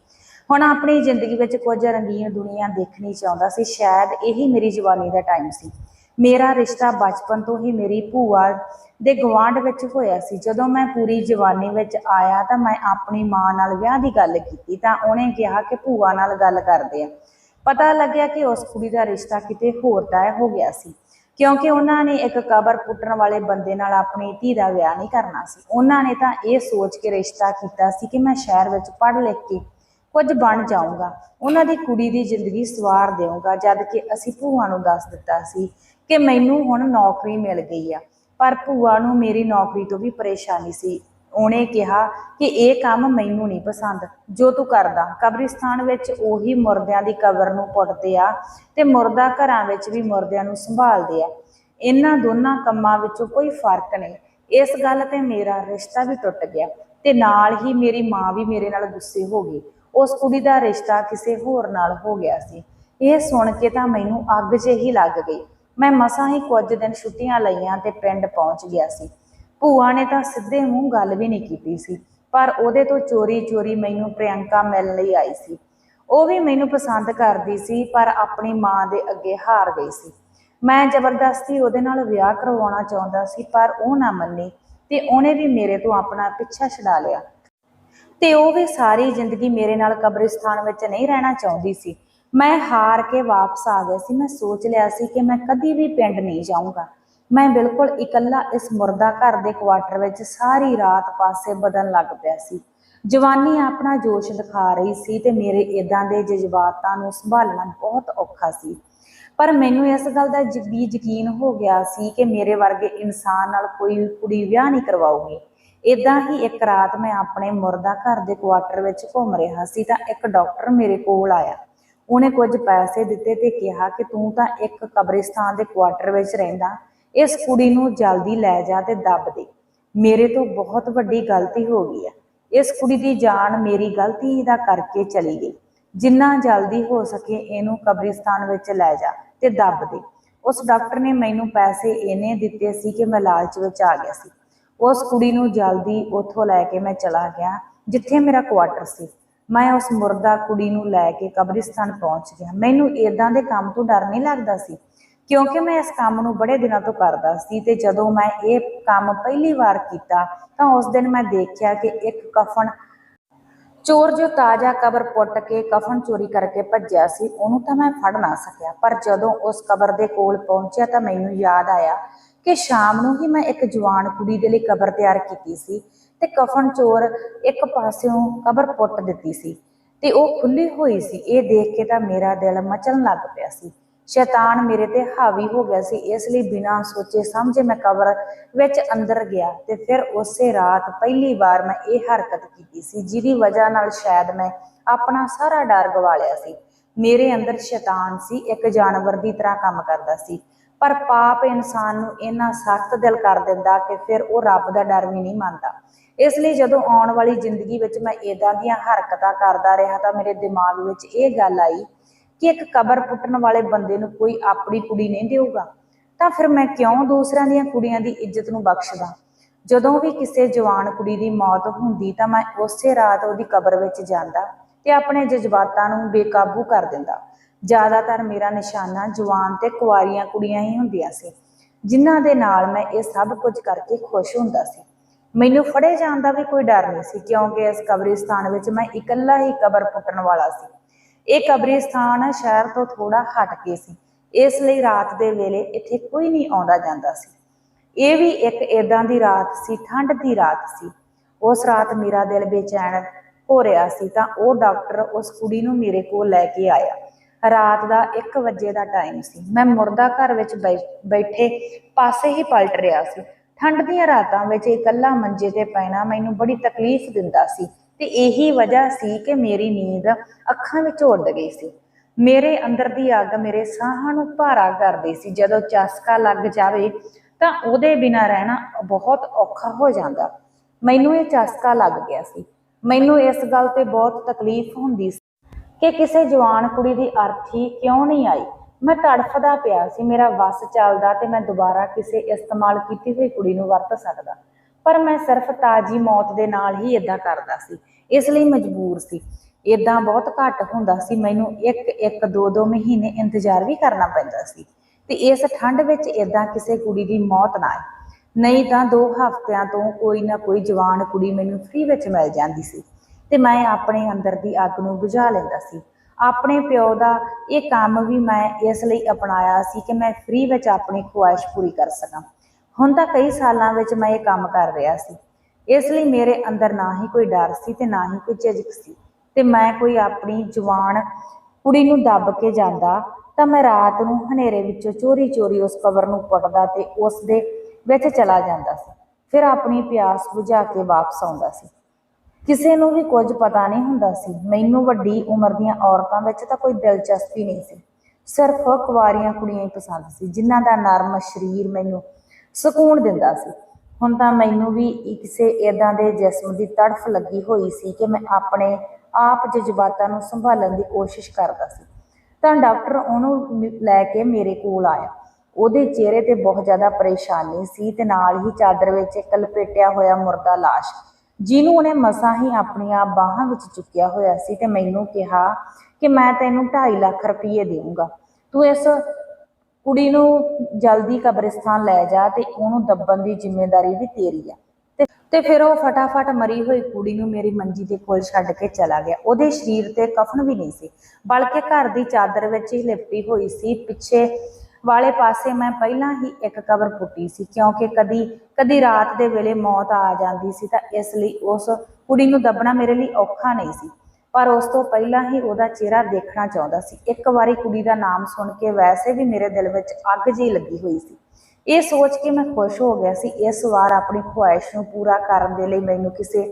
ਹੁਣ ਆਪਣੀ ਜ਼ਿੰਦਗੀ ਵਿੱਚ ਕੁਝ ਰੰਗੀਨ ਦੁਨੀਆ ਦੇਖਣੀ ਚਾਹੁੰਦਾ ਸੀ। ਸ਼ਾਇਦ ਇਹੀ ਮੇਰੀ ਜਵਾਨੀ ਦਾ ਟਾਈਮ ਸੀ। ਮੇਰਾ ਰਿਸ਼ਤਾ ਬਚਪਨ ਤੋਂ ਹੀ ਮੇਰੀ ਭੂਆ ਦੇ ਗਵਾਂਢ ਵਿੱਚ ਹੋਇਆ ਸੀ। ਜਦੋਂ ਮੈਂ ਪੂਰੀ ਜਵਾਨੀ ਵਿੱਚ ਆਇਆ ਤਾਂ ਮੈਂ ਆਪਣੀ ਮਾਂ ਨਾਲ ਵਿਆਹ ਦੀ ਗੱਲ ਕੀਤੀ ਤਾਂ ਉਹਨੇ ਕਿਹਾ ਕਿ ਭੂਆ ਨਾਲ ਗੱਲ ਕਰਦੇ ਆ। ਪਤਾ ਲੱਗਿਆ ਕਿ ਉਸ ਕੁੜੀ ਦਾ ਰਿਸ਼ਤਾ ਕਿਤੇ ਹੋਰ ਤੈਅ ਹੋ ਗਿਆ ਸੀ, ਕਿਉਂਕਿ ਉਹਨਾਂ ਨੇ ਇੱਕ ਕਬਰ ਪੁੱਟਣ ਵਾਲੇ ਬੰਦੇ ਨਾਲ ਆਪਣੀ ਧੀ ਦਾ ਵਿਆਹ ਨਹੀਂ ਕਰਨਾ ਸੀ। ਉਹਨਾਂ ਨੇ ਤਾਂ ਇਹ ਸੋਚ ਕੇ ਰਿਸ਼ਤਾ ਕੀਤਾ ਸੀ ਕਿ ਮੈਂ ਸ਼ਹਿਰ ਵਿੱਚ ਪੜ੍ਹ ਲਿਖ ਕੇ ਕੁਝ ਬਣ ਜਾਊਂਗਾ। ਉਹਨਾਂ ਦੀ ਕੁੜੀ ਦੀ ਜ਼ਿੰਦਗੀ ਸਵਾਰ ਦੇਊਂਗਾ, ਜਦ ਕਿ ਅਸੀਂ ਭੂਆ ਨੂੰ ਦੱਸ ਦਿੱਤਾ ਸੀ ਕਿ ਮੈਨੂੰ ਹੁਣ ਨੌਕਰੀ ਮਿਲ ਗਈ ਆ, ਪਰ ਭੂਆ ਨੂੰ ਮੇਰੀ ਨੌਕਰੀ ਤੋਂ ਵੀ ਪਰੇਸ਼ਾਨੀ ਸੀ। ਉਹਨੇ ਕਿਹਾ ਕਿ ਇਹ ਕੰਮ ਮੈਨੂੰ ਨਹੀਂ ਪਸੰਦ। ਜੋ ਤੂੰ ਕਰਦਾ, ਕਬਰਿਸਤਾਨ ਵਿੱਚ ਉਹੀ ਮੁਰਦਿਆਂ ਦੀ ਕਬਰ ਨੂੰ ਪੁੱਟਦੇ ਆ ਤੇ ਮੁਰਦਾ ਘਰਾਂ ਵਿੱਚ ਵੀ ਮੁਰਦਿਆਂ ਨੂੰ ਸੰਭਾਲਦੇ ਆ। ਇਹਨਾਂ ਦੋਨਾਂ ਕੰਮਾਂ ਵਿੱਚੋਂ ਕੋਈ ਫ਼ਰਕ ਨਹੀਂ। ਇਸ ਗੱਲ ਤੇ ਮੇਰਾ ਰਿਸ਼ਤਾ ਵੀ ਟੁੱਟ ਗਿਆ ਤੇ ਨਾਲ ਹੀ ਮੇਰੀ ਮਾਂ ਵੀ ਮੇਰੇ ਨਾਲ ਗੁੱਸੇ ਹੋ ਗਈ। ਉਸ ਕੁੜੀ ਦਾ ਰਿਸ਼ਤਾ ਕਿਸੇ ਹੋਰ ਨਾਲ ਹੋ ਗਿਆ ਸੀ। ਇਹ ਸੁਣ ਕੇ ਤਾਂ ਮੈਨੂੰ ਅੱਗ ਜਿਹੀ ਲੱਗ ਗਈ। ਮੈਂ ਮਸਾਂ ਹੀ ਕੁਝ ਦਿਨ ਛੁੱਟੀਆਂ ਲਈਆਂ ਤੇ ਪਿੰਡ ਪਹੁੰਚ ਗਿਆ ਸੀ। ਭੂਆ ਨੇ ਤਾਂ ਸਿੱਧੇ ਮੂੰਹ ਗੱਲ ਵੀ ਨਹੀਂ ਕੀਤੀ ਸੀ, ਪਰ ਉਹਦੇ ਤੋਂ ਚੋਰੀ ਚੋਰੀ ਮੈਨੂੰ ਪ੍ਰਿਯੰਕਾ ਮਿਲਣ ਲਈ ਆਈ ਸੀ। ਉਹ ਵੀ ਮੈਨੂੰ ਪਸੰਦ ਕਰਦੀ ਸੀ, ਪਰ ਆਪਣੀ ਮਾਂ ਦੇ ਅੱਗੇ ਹਾਰ ਗਈ ਸੀ। ਮੈਂ ਜ਼ਬਰਦਸਤੀ ਉਹਦੇ ਨਾਲ ਵਿਆਹ ਕਰਵਾਉਣਾ ਚਾਹੁੰਦਾ ਸੀ, ਪਰ ਉਹ ਨਾ ਮੰਨੀ ਤੇ ਉਹਨੇ ਵੀ ਮੇਰੇ ਤੋਂ ਆਪਣਾ ਪਿੱਛਾ ਛਡਾ ਲਿਆ। ਤੇ ਉਹ ਵੀ ਸਾਰੀ ਜ਼ਿੰਦਗੀ ਮੇਰੇ ਨਾਲ ਕਬਰਿਸਤਾਨ ਵਿੱਚ ਨਹੀਂ ਰਹਿਣਾ ਚਾਹੁੰਦੀ ਸੀ। ਮੈਂ ਹਾਰ ਕੇ ਵਾਪਸ ਆ ਗਿਆ ਸੀ, ਮੈਂ ਸੋਚ ਲਿਆ ਸੀ ਕਿ ਮੈਂ ਕਦੀ ਵੀ ਪਿੰਡ ਨਹੀਂ ਜਾਊਂਗਾ। ਮੈਂ ਬਿਲਕੁਲ ਇਕੱਲਾ ਇਸ ਮੁਰਦਾ ਘਰ ਦੇ ਕੁਆਟਰ ਵਿੱਚ ਸਾਰੀ ਰਾਤ ਪਾਸੇ ਬਦਲਣ ਲੱਗ ਪਿਆ ਸੀ। ਜਵਾਨੀ ਆਪਣਾ ਜੋਸ਼ ਦਿਖਾ ਰਹੀ ਸੀ ਤੇ ਮੇਰੇ ਇਦਾਂ ਦੇ ਜਜ਼ਬਾਤਾਂ ਨੂੰ ਸੰਭਾਲਣਾ ਬਹੁਤ ਔਖਾ ਸੀ। ਪਰ ਮੈਨੂੰ ਇਸ ਗੱਲ ਦਾ ਵੀ ਯਕੀਨ ਹੋ ਗਿਆ ਸੀ ਕਿ ਮੇਰੇ ਵਰਗੇ ਇਨਸਾਨ ਨਾਲ ਕੋਈ ਕੁੜੀ ਵਿਆਹ ਨਹੀਂ ਕਰਵਾਉਗੀ ਇਦਾਂ ਹੀ ਇੱਕ ਰਾਤ ਮੈਂ ਆਪਣੇ ਮੁਰਦਾ ਘਰ ਦੇ ਕੁਆਟਰ ਵਿੱਚ ਘੁੰਮ ਰਿਹਾ ਸੀ ਤਾਂ ਇੱਕ ਡਾਕਟਰ ਮੇਰੇ ਕੋਲ ਆਇਆ। ਉਹਨੇ ਕੁਝ ਪੈਸੇ ਦਿੱਤੇ ਤੇ ਕਿਹਾ ਕਿ ਤੂੰ ਤਾਂ ਇੱਕ ਕਬਰਿਸਤਾਨ ਦੇ ਕੁਆਟਰ ਵਿੱਚ ਰਹਿੰਦਾ। ਇਸ ਕੁੜੀ ਨੂੰ ਜਲਦੀ ਲੈ ਜਾ ਤੇ ਦੱਬ ਦੇ। ਮੇਰੇ ਤੋਂ ਬਹੁਤ ਵੱਡੀ ਗਲਤੀ ਹੋ ਗਈ ਹੈ। ਇਸ ਕੁੜੀ ਦੀ ਜਾਨ ਮੇਰੀ ਗਲਤੀ ਦਾ ਕਰਕੇ ਚਲੀ ਗਈ। ਜਿੰਨਾ ਜਲਦੀ ਹੋ ਸਕੇ ਇਹਨੂੰ ਕਬਰਿਸਤਾਨ ਵਿੱਚ ਲੈ ਜਾ ਤੇ ਦੱਬ ਦੇ। ਉਸ ਡਾਕਟਰ ਨੇ ਮੈਨੂੰ ਪੈਸੇ ਇਹਨੇ ਦਿੱਤੇ ਸੀ ਕਿ ਮੈਂ ਲਾਲਚ ਵਿੱਚ ਆ ਗਿਆ ਸੀ। ਉਸ ਕੁੜੀ ਨੂੰ ਜਲਦੀ ਉੱਥੋਂ ਲੈ ਕੇ ਮੈਂ ਚਲਾ ਗਿਆ, ਜਿੱਥੇ ਮੇਰਾ ਕੁਆਟਰ ਸੀ। ਮੈਂ ਉਸ ਮੁਰਦਾ ਕੁੜੀ ਨੂੰ ਲੈ ਕੇ ਕਬਰਿਸਤਾਨ ਪਹੁੰਚ ਗਿਆ। ਮੈਨੂੰ ਇਦਾਂ ਦੇ ਕੰਮ ਤੋਂ ਡਰ ਨਹੀਂ ਲੱਗਦਾ ਸੀ। ਕਿਉਂਕਿ ਮੈਂ ਇਸ ਕੰਮ ਨੂੰ ਬੜੇ ਦਿਨਾਂ ਤੋਂ ਕਰਦਾ ਸੀ ਤੇ ਜਦੋਂ ਮੈਂ ਇਹ ਕੰਮ ਪਹਿਲੀ ਵਾਰ ਕੀਤਾ ਤਾਂ ਉਸ ਦਿਨ ਮੈਂ ਦੇਖਿਆ ਕਿ ਇੱਕ ਕਫਨ ਚੋਰ ਜੋ ਤਾਜ਼ਾ ਕਬਰ ਪੁੱਟ ਕੇ ਕਫਨ ਚੋਰੀ ਕਰਕੇ ਭੱਜਿਆ ਸੀ, ਉਹਨੂੰ ਤਾਂ ਮੈਂ ਫੜ ਨਾ ਸਕਿਆ। ਪਰ ਜਦੋਂ ਉਸ ਕਬਰ ਦੇ ਕੋਲ ਪਹੁੰਚਿਆ ਤਾਂ ਮੈਨੂੰ ਯਾਦ ਆਇਆ ਕਿ ਸ਼ਾਮ ਨੂੰ ਹੀ ਮੈਂ ਇੱਕ ਜਵਾਨ ਕੁੜੀ ਦੇ ਲਈ ਕਬਰ ਤਿਆਰ ਕੀਤੀ ਸੀ ਤੇ ਕਫਨ ਚੋਰ ਇੱਕ ਪਾਸਿਓਂ ਕਬਰ ਪੁੱਟ ਦਿੱਤੀ ਸੀ ਤੇ ਉਹ ਖੁੱਲੀ ਹੋਈ ਸੀ। ਇਹ ਦੇਖ ਕੇ ਤਾਂ ਮੇਰਾ ਦਿਲ ਮਚਣ ਲੱਗ ਪਿਆ ਸੀ। ਸ਼ੈਤਾਨ ਮੇਰੇ ਤੇ ਹਾਵੀ ਹੋ ਗਿਆ ਸੀ, ਇਸ ਲਈ ਬਿਨਾਂ ਸੋਚੇ ਸਮਝੇ ਮੈਂ ਕਬਰ ਵਿੱਚ ਅੰਦਰ ਗਿਆ ਤੇ ਫਿਰ ਉਸੇ ਰਾਤ ਪਹਿਲੀ ਵਾਰ ਮੈਂ ਇਹ ਹਰਕਤ ਕੀਤੀ ਸੀ, ਜਿਹਦੀ ਵਜ੍ਹਾ ਨਾਲ ਸ਼ਾਇਦ ਮੈਂ ਆਪਣਾ ਸਾਰਾ ਡਰ ਗਵਾ ਲਿਆ ਸੀ। ਮੇਰੇ ਅੰਦਰ ਸ਼ੈਤਾਨ ਸੀ, ਇੱਕ ਜਾਨਵਰ ਦੀ ਤਰ੍ਹਾਂ ਕੰਮ ਕਰਦਾ ਸੀ, ਪਰ ਪਾਪ ਇਨਸਾਨ ਨੂੰ ਇੰਨਾ ਸਖਤ ਦਿਲ ਕਰ ਦਿੰਦਾ ਕਿ ਫਿਰ ਉਹ ਰੱਬ ਦਾ ਡਰ ਵੀ ਨਹੀਂ ਮੰਨਦਾ। ਇਸ ਲਈ ਜਦੋਂ ਆਉਣ ਵਾਲੀ ਜ਼ਿੰਦਗੀ ਵਿੱਚ ਮੈਂ ਇਦਾਂ ਦੀਆਂ ਹਰਕਤਾਂ ਕਰਦਾ ਰਿਹਾ ਤਾਂ ਮੇਰੇ ਦਿਮਾਗ ਵਿੱਚ ਇਹ ਗੱਲ ਆਈ ਕਿ ਇੱਕ ਕਬਰ ਪੁੱਟਣ ਵਾਲੇ ਬੰਦੇ ਨੂੰ ਕੋਈ ਆਪਣੀ ਕੁੜੀ ਨਹੀਂ ਦੇਊਗਾ? ਤਾਂ ਫਿਰ ਮੈਂ ਕਿਉਂ ਦੂਸਰਿਆਂ ਦੀਆਂ ਕੁੜੀਆਂ ਦੀ ਇੱਜ਼ਤ ਨੂੰ ਬਖਸ਼ਦਾ? ਜਦੋਂ ਵੀ ਕਿਸੇ ਜਵਾਨ ਕੁੜੀ ਦੀ ਮੌਤ ਹੁੰਦੀ ਤਾਂ ਮੈਂ ਉਸੇ ਰਾਤ ਉਹਦੀ ਕਬਰ ਵਿੱਚ ਜਾਂਦਾ ਤੇ ਆਪਣੇ ਜਜ਼ਬਾਤਾਂ ਨੂੰ ਬੇਕਾਬੂ ਕਰ ਦਿੰਦਾ। ਜ਼ਿਆਦਾਤਰ ਮੇਰਾ ਨਿਸ਼ਾਨਾ ਜਵਾਨ ਤੇ ਕੁਆਰੀਆਂ ਕੁੜੀਆਂ ਹੀ ਹੁੰਦੀਆਂ ਸੀ, ਜਿਨ੍ਹਾਂ ਦੇ ਨਾਲ ਮੈਂ ਇਹ ਸਭ ਕੁਝ ਕਰਕੇ ਖੁਸ਼ ਹੁੰਦਾ ਸੀ। ਮੈਨੂੰ ਫੜੇ ਜਾਣ ਦਾ ਵੀ ਕੋਈ ਡਰ ਨਹੀਂ ਸੀ, ਕਿਉਂਕਿ ਇਸ ਕਬਰਿਸਤਾਨ ਵਿੱਚ ਮੈਂ ਇਕੱਲਾ ਹੀ ਕਬਰ ਪੁੱਟਣ ਵਾਲਾ ਸੀ। ਇਹ ਕਬਰਿਸਤਾਨ ਸ਼ਹਿਰ ਤੋਂ ਥੋੜਾ ਹਟ ਕੇ ਸੀ। ਇਸ ਲਈ ਰਾਤ ਦੇ ਵੇਲੇ ਇੱਥੇ ਕੋਈ ਨਹੀਂ ਆਉਂਦਾ ਜਾਂਦਾ ਸੀ। ਇਹ ਵੀ ਇੱਕ ਏਦਾਂ ਦੀ ਰਾਤ ਸੀ ਠੰਡ ਦੀ ਰਾਤ ਸੀ। ਉਸ ਰਾਤ ਮੇਰਾ ਦਿਲ ਬੇਚੈਨ ਹੋ ਰਿਹਾ ਸੀ ਤਾਂ ਉਹ ਡਾਕਟਰ ਉਸ ਕੁੜੀ ਨੂੰ ਮੇਰੇ ਕੋਲ ਲੈ ਕੇ ਆਇਆ। ਰਾਤ ਦਾ 1 ਵਜੇ ਦਾ ਟਾਈਮ ਸੀ। ਮੈਂ ਮੁਰਦਾ ਘਰ ਵਿੱਚ ਬੈ- ਬੈਠੇ ਪਾਸੇ ਹੀ ਪਲਟ ਰਿਹਾ ਸੀ। ਠੰਡ ਦੀਆਂ ਰਾਤਾਂ ਵਿੱਚ ਇਕੱਲਾ ਮੰਜੇ ਤੇ ਪੈਣਾ ਮੈਨੂੰ ਬੜੀ ਤਕਲੀਫ ਦਿੰਦਾ ਸੀ। ਤੇ ਇਹੀ ਵਜ੍ਹਾ ਸੀ ਕਿ ਮੇਰੀ ਨੀਂਦ ਅੱਖਾਂ ਵਿੱਚ ਉੱਡ ਗਈ ਸੀ। ਮੇਰੇ ਅੰਦਰ ਦੀ ਅੱਗ ਮੇਰੇ ਸਾਹਾਂ ਨੂੰ ਭਾਰਾ ਕਰਦੀ ਸੀ। ਜਦੋਂ ਚਸਕਾ ਲੱਗ ਜਾਵੇ ਤਾਂ ਉਹਦੇ ਬਿਨਾ ਰਹਿਣਾ ਬਹੁਤ ਔਖਾ ਹੋ ਜਾਂਦਾ। ਮੈਨੂੰ ਇਹ ਚਸਕਾ ਲੱਗ ਗਿਆ ਸੀ। ਮੈਨੂੰ ਇਸ ਗੱਲ ਤੇ ਬਹੁਤ ਤਕਲੀਫ ਹੁੰਦੀ ਸੀ ਕਿ ਕਿਸੇ ਜਵਾਨ ਕੁੜੀ ਦੀ ਅਰਥੀ ਕਿਉਂ ਨਹੀਂ ਆਈ। ਮੈਂ ਤੜਫਦਾ ਪਿਆ ਸੀ। ਮੇਰਾ ਵੱਸ ਚੱਲਦਾ ਤੇ ਮੈਂ ਦੁਬਾਰਾ ਕਿਸੇ ਇਸਤੇਮਾਲ ਕੀਤੀ ਹੋਈ ਕੁੜੀ ਨੂੰ ਵਰਤ ਸਕਦਾ। ਪਰ ਮੈਂ ਸਿਰਫ ਤਾਜੀ ਮੌਤ ਦੇ ਨਾਲ ਹੀ ਇਦਾਂ ਕਰਦਾ ਸੀ, ਇਸ ਲਈ ਮਜਬੂਰ ਸੀ। ਇਦਾਂ ਬਹੁਤ ਘੱਟ ਹੁੰਦਾ ਸੀ, ਮੈਨੂੰ ਇੱਕ ਇੱਕ, ਦੋ ਦੋ ਮਹੀਨੇ ਇੰਤਜ਼ਾਰ ਵੀ ਕਰਨਾ ਪੈਂਦਾ ਸੀ ਤੇ ਇਸ ਠੰਡ ਵਿੱਚ ਇਦਾਂ ਕਿਸੇ ਕੁੜੀ ਦੀ ਮੌਤ ਨਾ ਆਈ ਨਹੀਂ ਤਾਂ ਦੋ ਹਫ਼ਤਿਆਂ ਤੋਂ ਕੋਈ ਨਾ ਕੋਈ ਜਵਾਨ ਕੁੜੀ ਮੈਨੂੰ ਫ੍ਰੀ ਵਿੱਚ ਮਿਲ ਜਾਂਦੀ ਸੀ ਤੇ ਮੈਂ ਆਪਣੇ ਅੰਦਰ ਦੀ ਅੱਗ ਨੂੰ ਬੁਝਾ ਲੈਂਦਾ ਸੀ। ਆਪਣੇ ਪਿਓ ਦਾ ਇਹ ਕੰਮ ਵੀ ਮੈਂ ਇਸ ਲਈ ਅਪਣਾਇਆ ਸੀ ਕਿ ਮੈਂ ਫ੍ਰੀ ਵਿੱਚ ਆਪਣੀ ਖੁਆਇਸ਼ ਪੂਰੀ ਕਰ ਸਕਾਂ। ਹੁਣ ਤਾਂ ਕਈ ਸਾਲਾਂ ਵਿੱਚ ਮੈਂ ਇਹ ਕੰਮ ਕਰ ਰਿਹਾ ਸੀ। ਇਸ ਲਈ ਮੇਰੇ ਅੰਦਰ ਨਾ ਹੀ ਕੋਈ ਡਰ ਸੀ ਤੇ ਨਾ ਹੀ ਕੋਈ ਝਿਜਕ ਸੀ। ਤੇ ਮੈਂ ਕੋਈ ਆਪਣੀ ਜਵਾਨ ਕੁੜੀ ਨੂੰ ਦੱਬ ਕੇ ਜਾਂਦਾ ਤਾਂ ਮੈਂ ਰਾਤ ਨੂੰ ਹਨੇਰੇ ਵਿੱਚੋਂ ਚੋਰੀ ਚੋਰੀ ਉਸ ਕਬਰ ਨੂੰ ਪੁੱਟਦਾ ਤੇ ਉਸ ਦੇ ਵਿੱਚ ਚਲਾ ਜਾਂਦਾ ਸੀ। ਫਿਰ ਆਪਣੀ ਪਿਆਸ ਬੁਝਾ ਕੇ ਵਾਪਸ ਆਉਂਦਾ ਸੀ। ਕਿਸੇ ਨੂੰ ਵੀ ਕੁਝ ਪਤਾ ਨਹੀਂ ਹੁੰਦਾ ਸੀ। ਮੈਨੂੰ ਵੱਡੀ ਉਮਰ ਦੀਆਂ ਔਰਤਾਂ ਵਿੱਚ ਤਾਂ ਕੋਈ ਦਿਲਚਸਪੀ ਨਹੀਂ ਸੀ। ਸਿਰਫ ਕੁਵਾਰੀਆਂ ਕੁੜੀਆਂ ਹੀ ਪਸੰਦ ਸੀ, ਜਿਨ੍ਹਾਂ ਦਾ ਨਰਮ ਸਰੀਰ ਮੈਨੂੰ ਸਕੂਨ ਦਿੰਦਾ ਸੀ। ਹੁਣ ਤਾਂ ਮੈਨੂੰ ਵੀ ਕਿਸੇ ਇਦਾਂ ਦੇ ਜਿਸਮ ਦੀ ਤੜਫ ਲੱਗੀ ਹੋਈ ਸੀ ਕਿ ਮੈਂ ਆਪਣੇ ਆਪ ਜਜ਼ਬਾਤਾਂ ਨੂੰ ਸੰਭਾਲਣ ਦੀ ਕੋਸ਼ਿਸ਼ ਕਰਦਾ ਸੀ। ਤਾਂ ਡਾਕਟਰ ਉਹਨੂੰ ਲੈ ਕੇ ਮੇਰੇ ਕੋਲ ਆਇਆ। ਉਹਦੇ ਚਿਹਰੇ ਤੇ ਬਹੁਤ ਜ਼ਿਆਦਾ ਪਰੇਸ਼ਾਨੀ ਸੀ ਤੇ ਨਾਲ ਹੀ ਚਾਦਰ ਵਿੱਚ ਇੱਕ ਲਪੇਟਿਆ ਹੋਇਆ ਮੁਰਦਾ ਲਾਸ਼। ਜਿਹਨੂੰ ਉਹਨੇ ਮਸਾਂ ਹੀ ਆਪਣੀਆਂ ਬਾਹਾਂ ਵਿੱਚ ਚੁੱਕਿਆ ਹੋਇਆ ਸੀ ਤੇ ਮੈਨੂੰ ਕਿਹਾ ਕਿ ਮੈਂ ਤੈਨੂੰ 2.5 ਲੱਖ ਰੁਪਏ ਦੇਵਾਂਗਾ ਤੂੰ ਇਸ ਕੁੜੀ ਨੂੰ ਜਲਦੀ ਕਬਰਿਸਤਾਨ ਲੈ ਜਾ ਤੇ ਉਹਨੂੰ ਦੱਬਣ ਦੀ ਜ਼ਿੰਮੇਵਾਰੀ ਵੀ ਤੇਰੀ ਆ। ਤੇ ਫਿਰ ਉਹ ਫਟਾਫਟ ਮਰੀ ਹੋਈ ਕੁੜੀ ਨੂੰ ਮੇਰੀ ਮੰਜੀ ਦੇ ਕੋਲ ਛੱਡ ਕੇ ਚਲਾ ਗਿਆ। ਉਹਦੇ ਸਰੀਰ ਤੇ ਕਫਨ ਵੀ ਨਹੀਂ ਸੀ, ਬਲਕਿ ਘਰ ਦੀ ਚਾਦਰ ਵਿੱਚ ਹੀ ਲਿਪਟੀ ਹੋਈ ਸੀ। ਪਿੱਛੇ ਵਾਲੇ ਪਾਸੇ ਮੈਂ ਪਹਿਲਾਂ ਹੀ ਇੱਕ ਕਬਰ ਪੁੱਟੀ ਸੀ, ਕਿਉਂਕਿ ਕਦੀ ਕਦੀ ਰਾਤ ਦੇ ਵੇਲੇ ਮੌਤ ਆ ਜਾਂਦੀ ਸੀ ਤਾਂ ਇਸ ਲਈ ਉਸ ਕੁੜੀ ਨੂੰ ਦੱਬਣਾ ਮੇਰੇ ਲਈ ਔਖਾ ਨਹੀਂ ਸੀ। ਪਰ ਉਸ ਤੋਂ ਪਹਿਲਾਂ ਹੀ ਉਹਦਾ ਚਿਹਰਾ ਦੇਖਣਾ ਚਾਹੁੰਦਾ ਸੀ। ਇੱਕ ਵਾਰੀ ਕੁੜੀ ਦਾ ਨਾਮ ਸੁਣ ਕੇ ਵੈਸੇ ਵੀ ਮੇਰੇ ਦਿਲ ਵਿੱਚ ਅੱਗ ਜਿਹੀ ਲੱਗੀ ਹੋਈ ਸੀ। ਇਹ ਸੋਚ ਕੇ ਮੈਂ ਖੁਸ਼ ਹੋ ਗਿਆ ਸੀ। ਇਸ ਵਾਰ ਆਪਣੀ ਖੁਆਇਸ਼ ਨੂੰ ਪੂਰਾ ਕਰਨ ਦੇ ਲਈ ਮੈਨੂੰ ਕਿਸੇ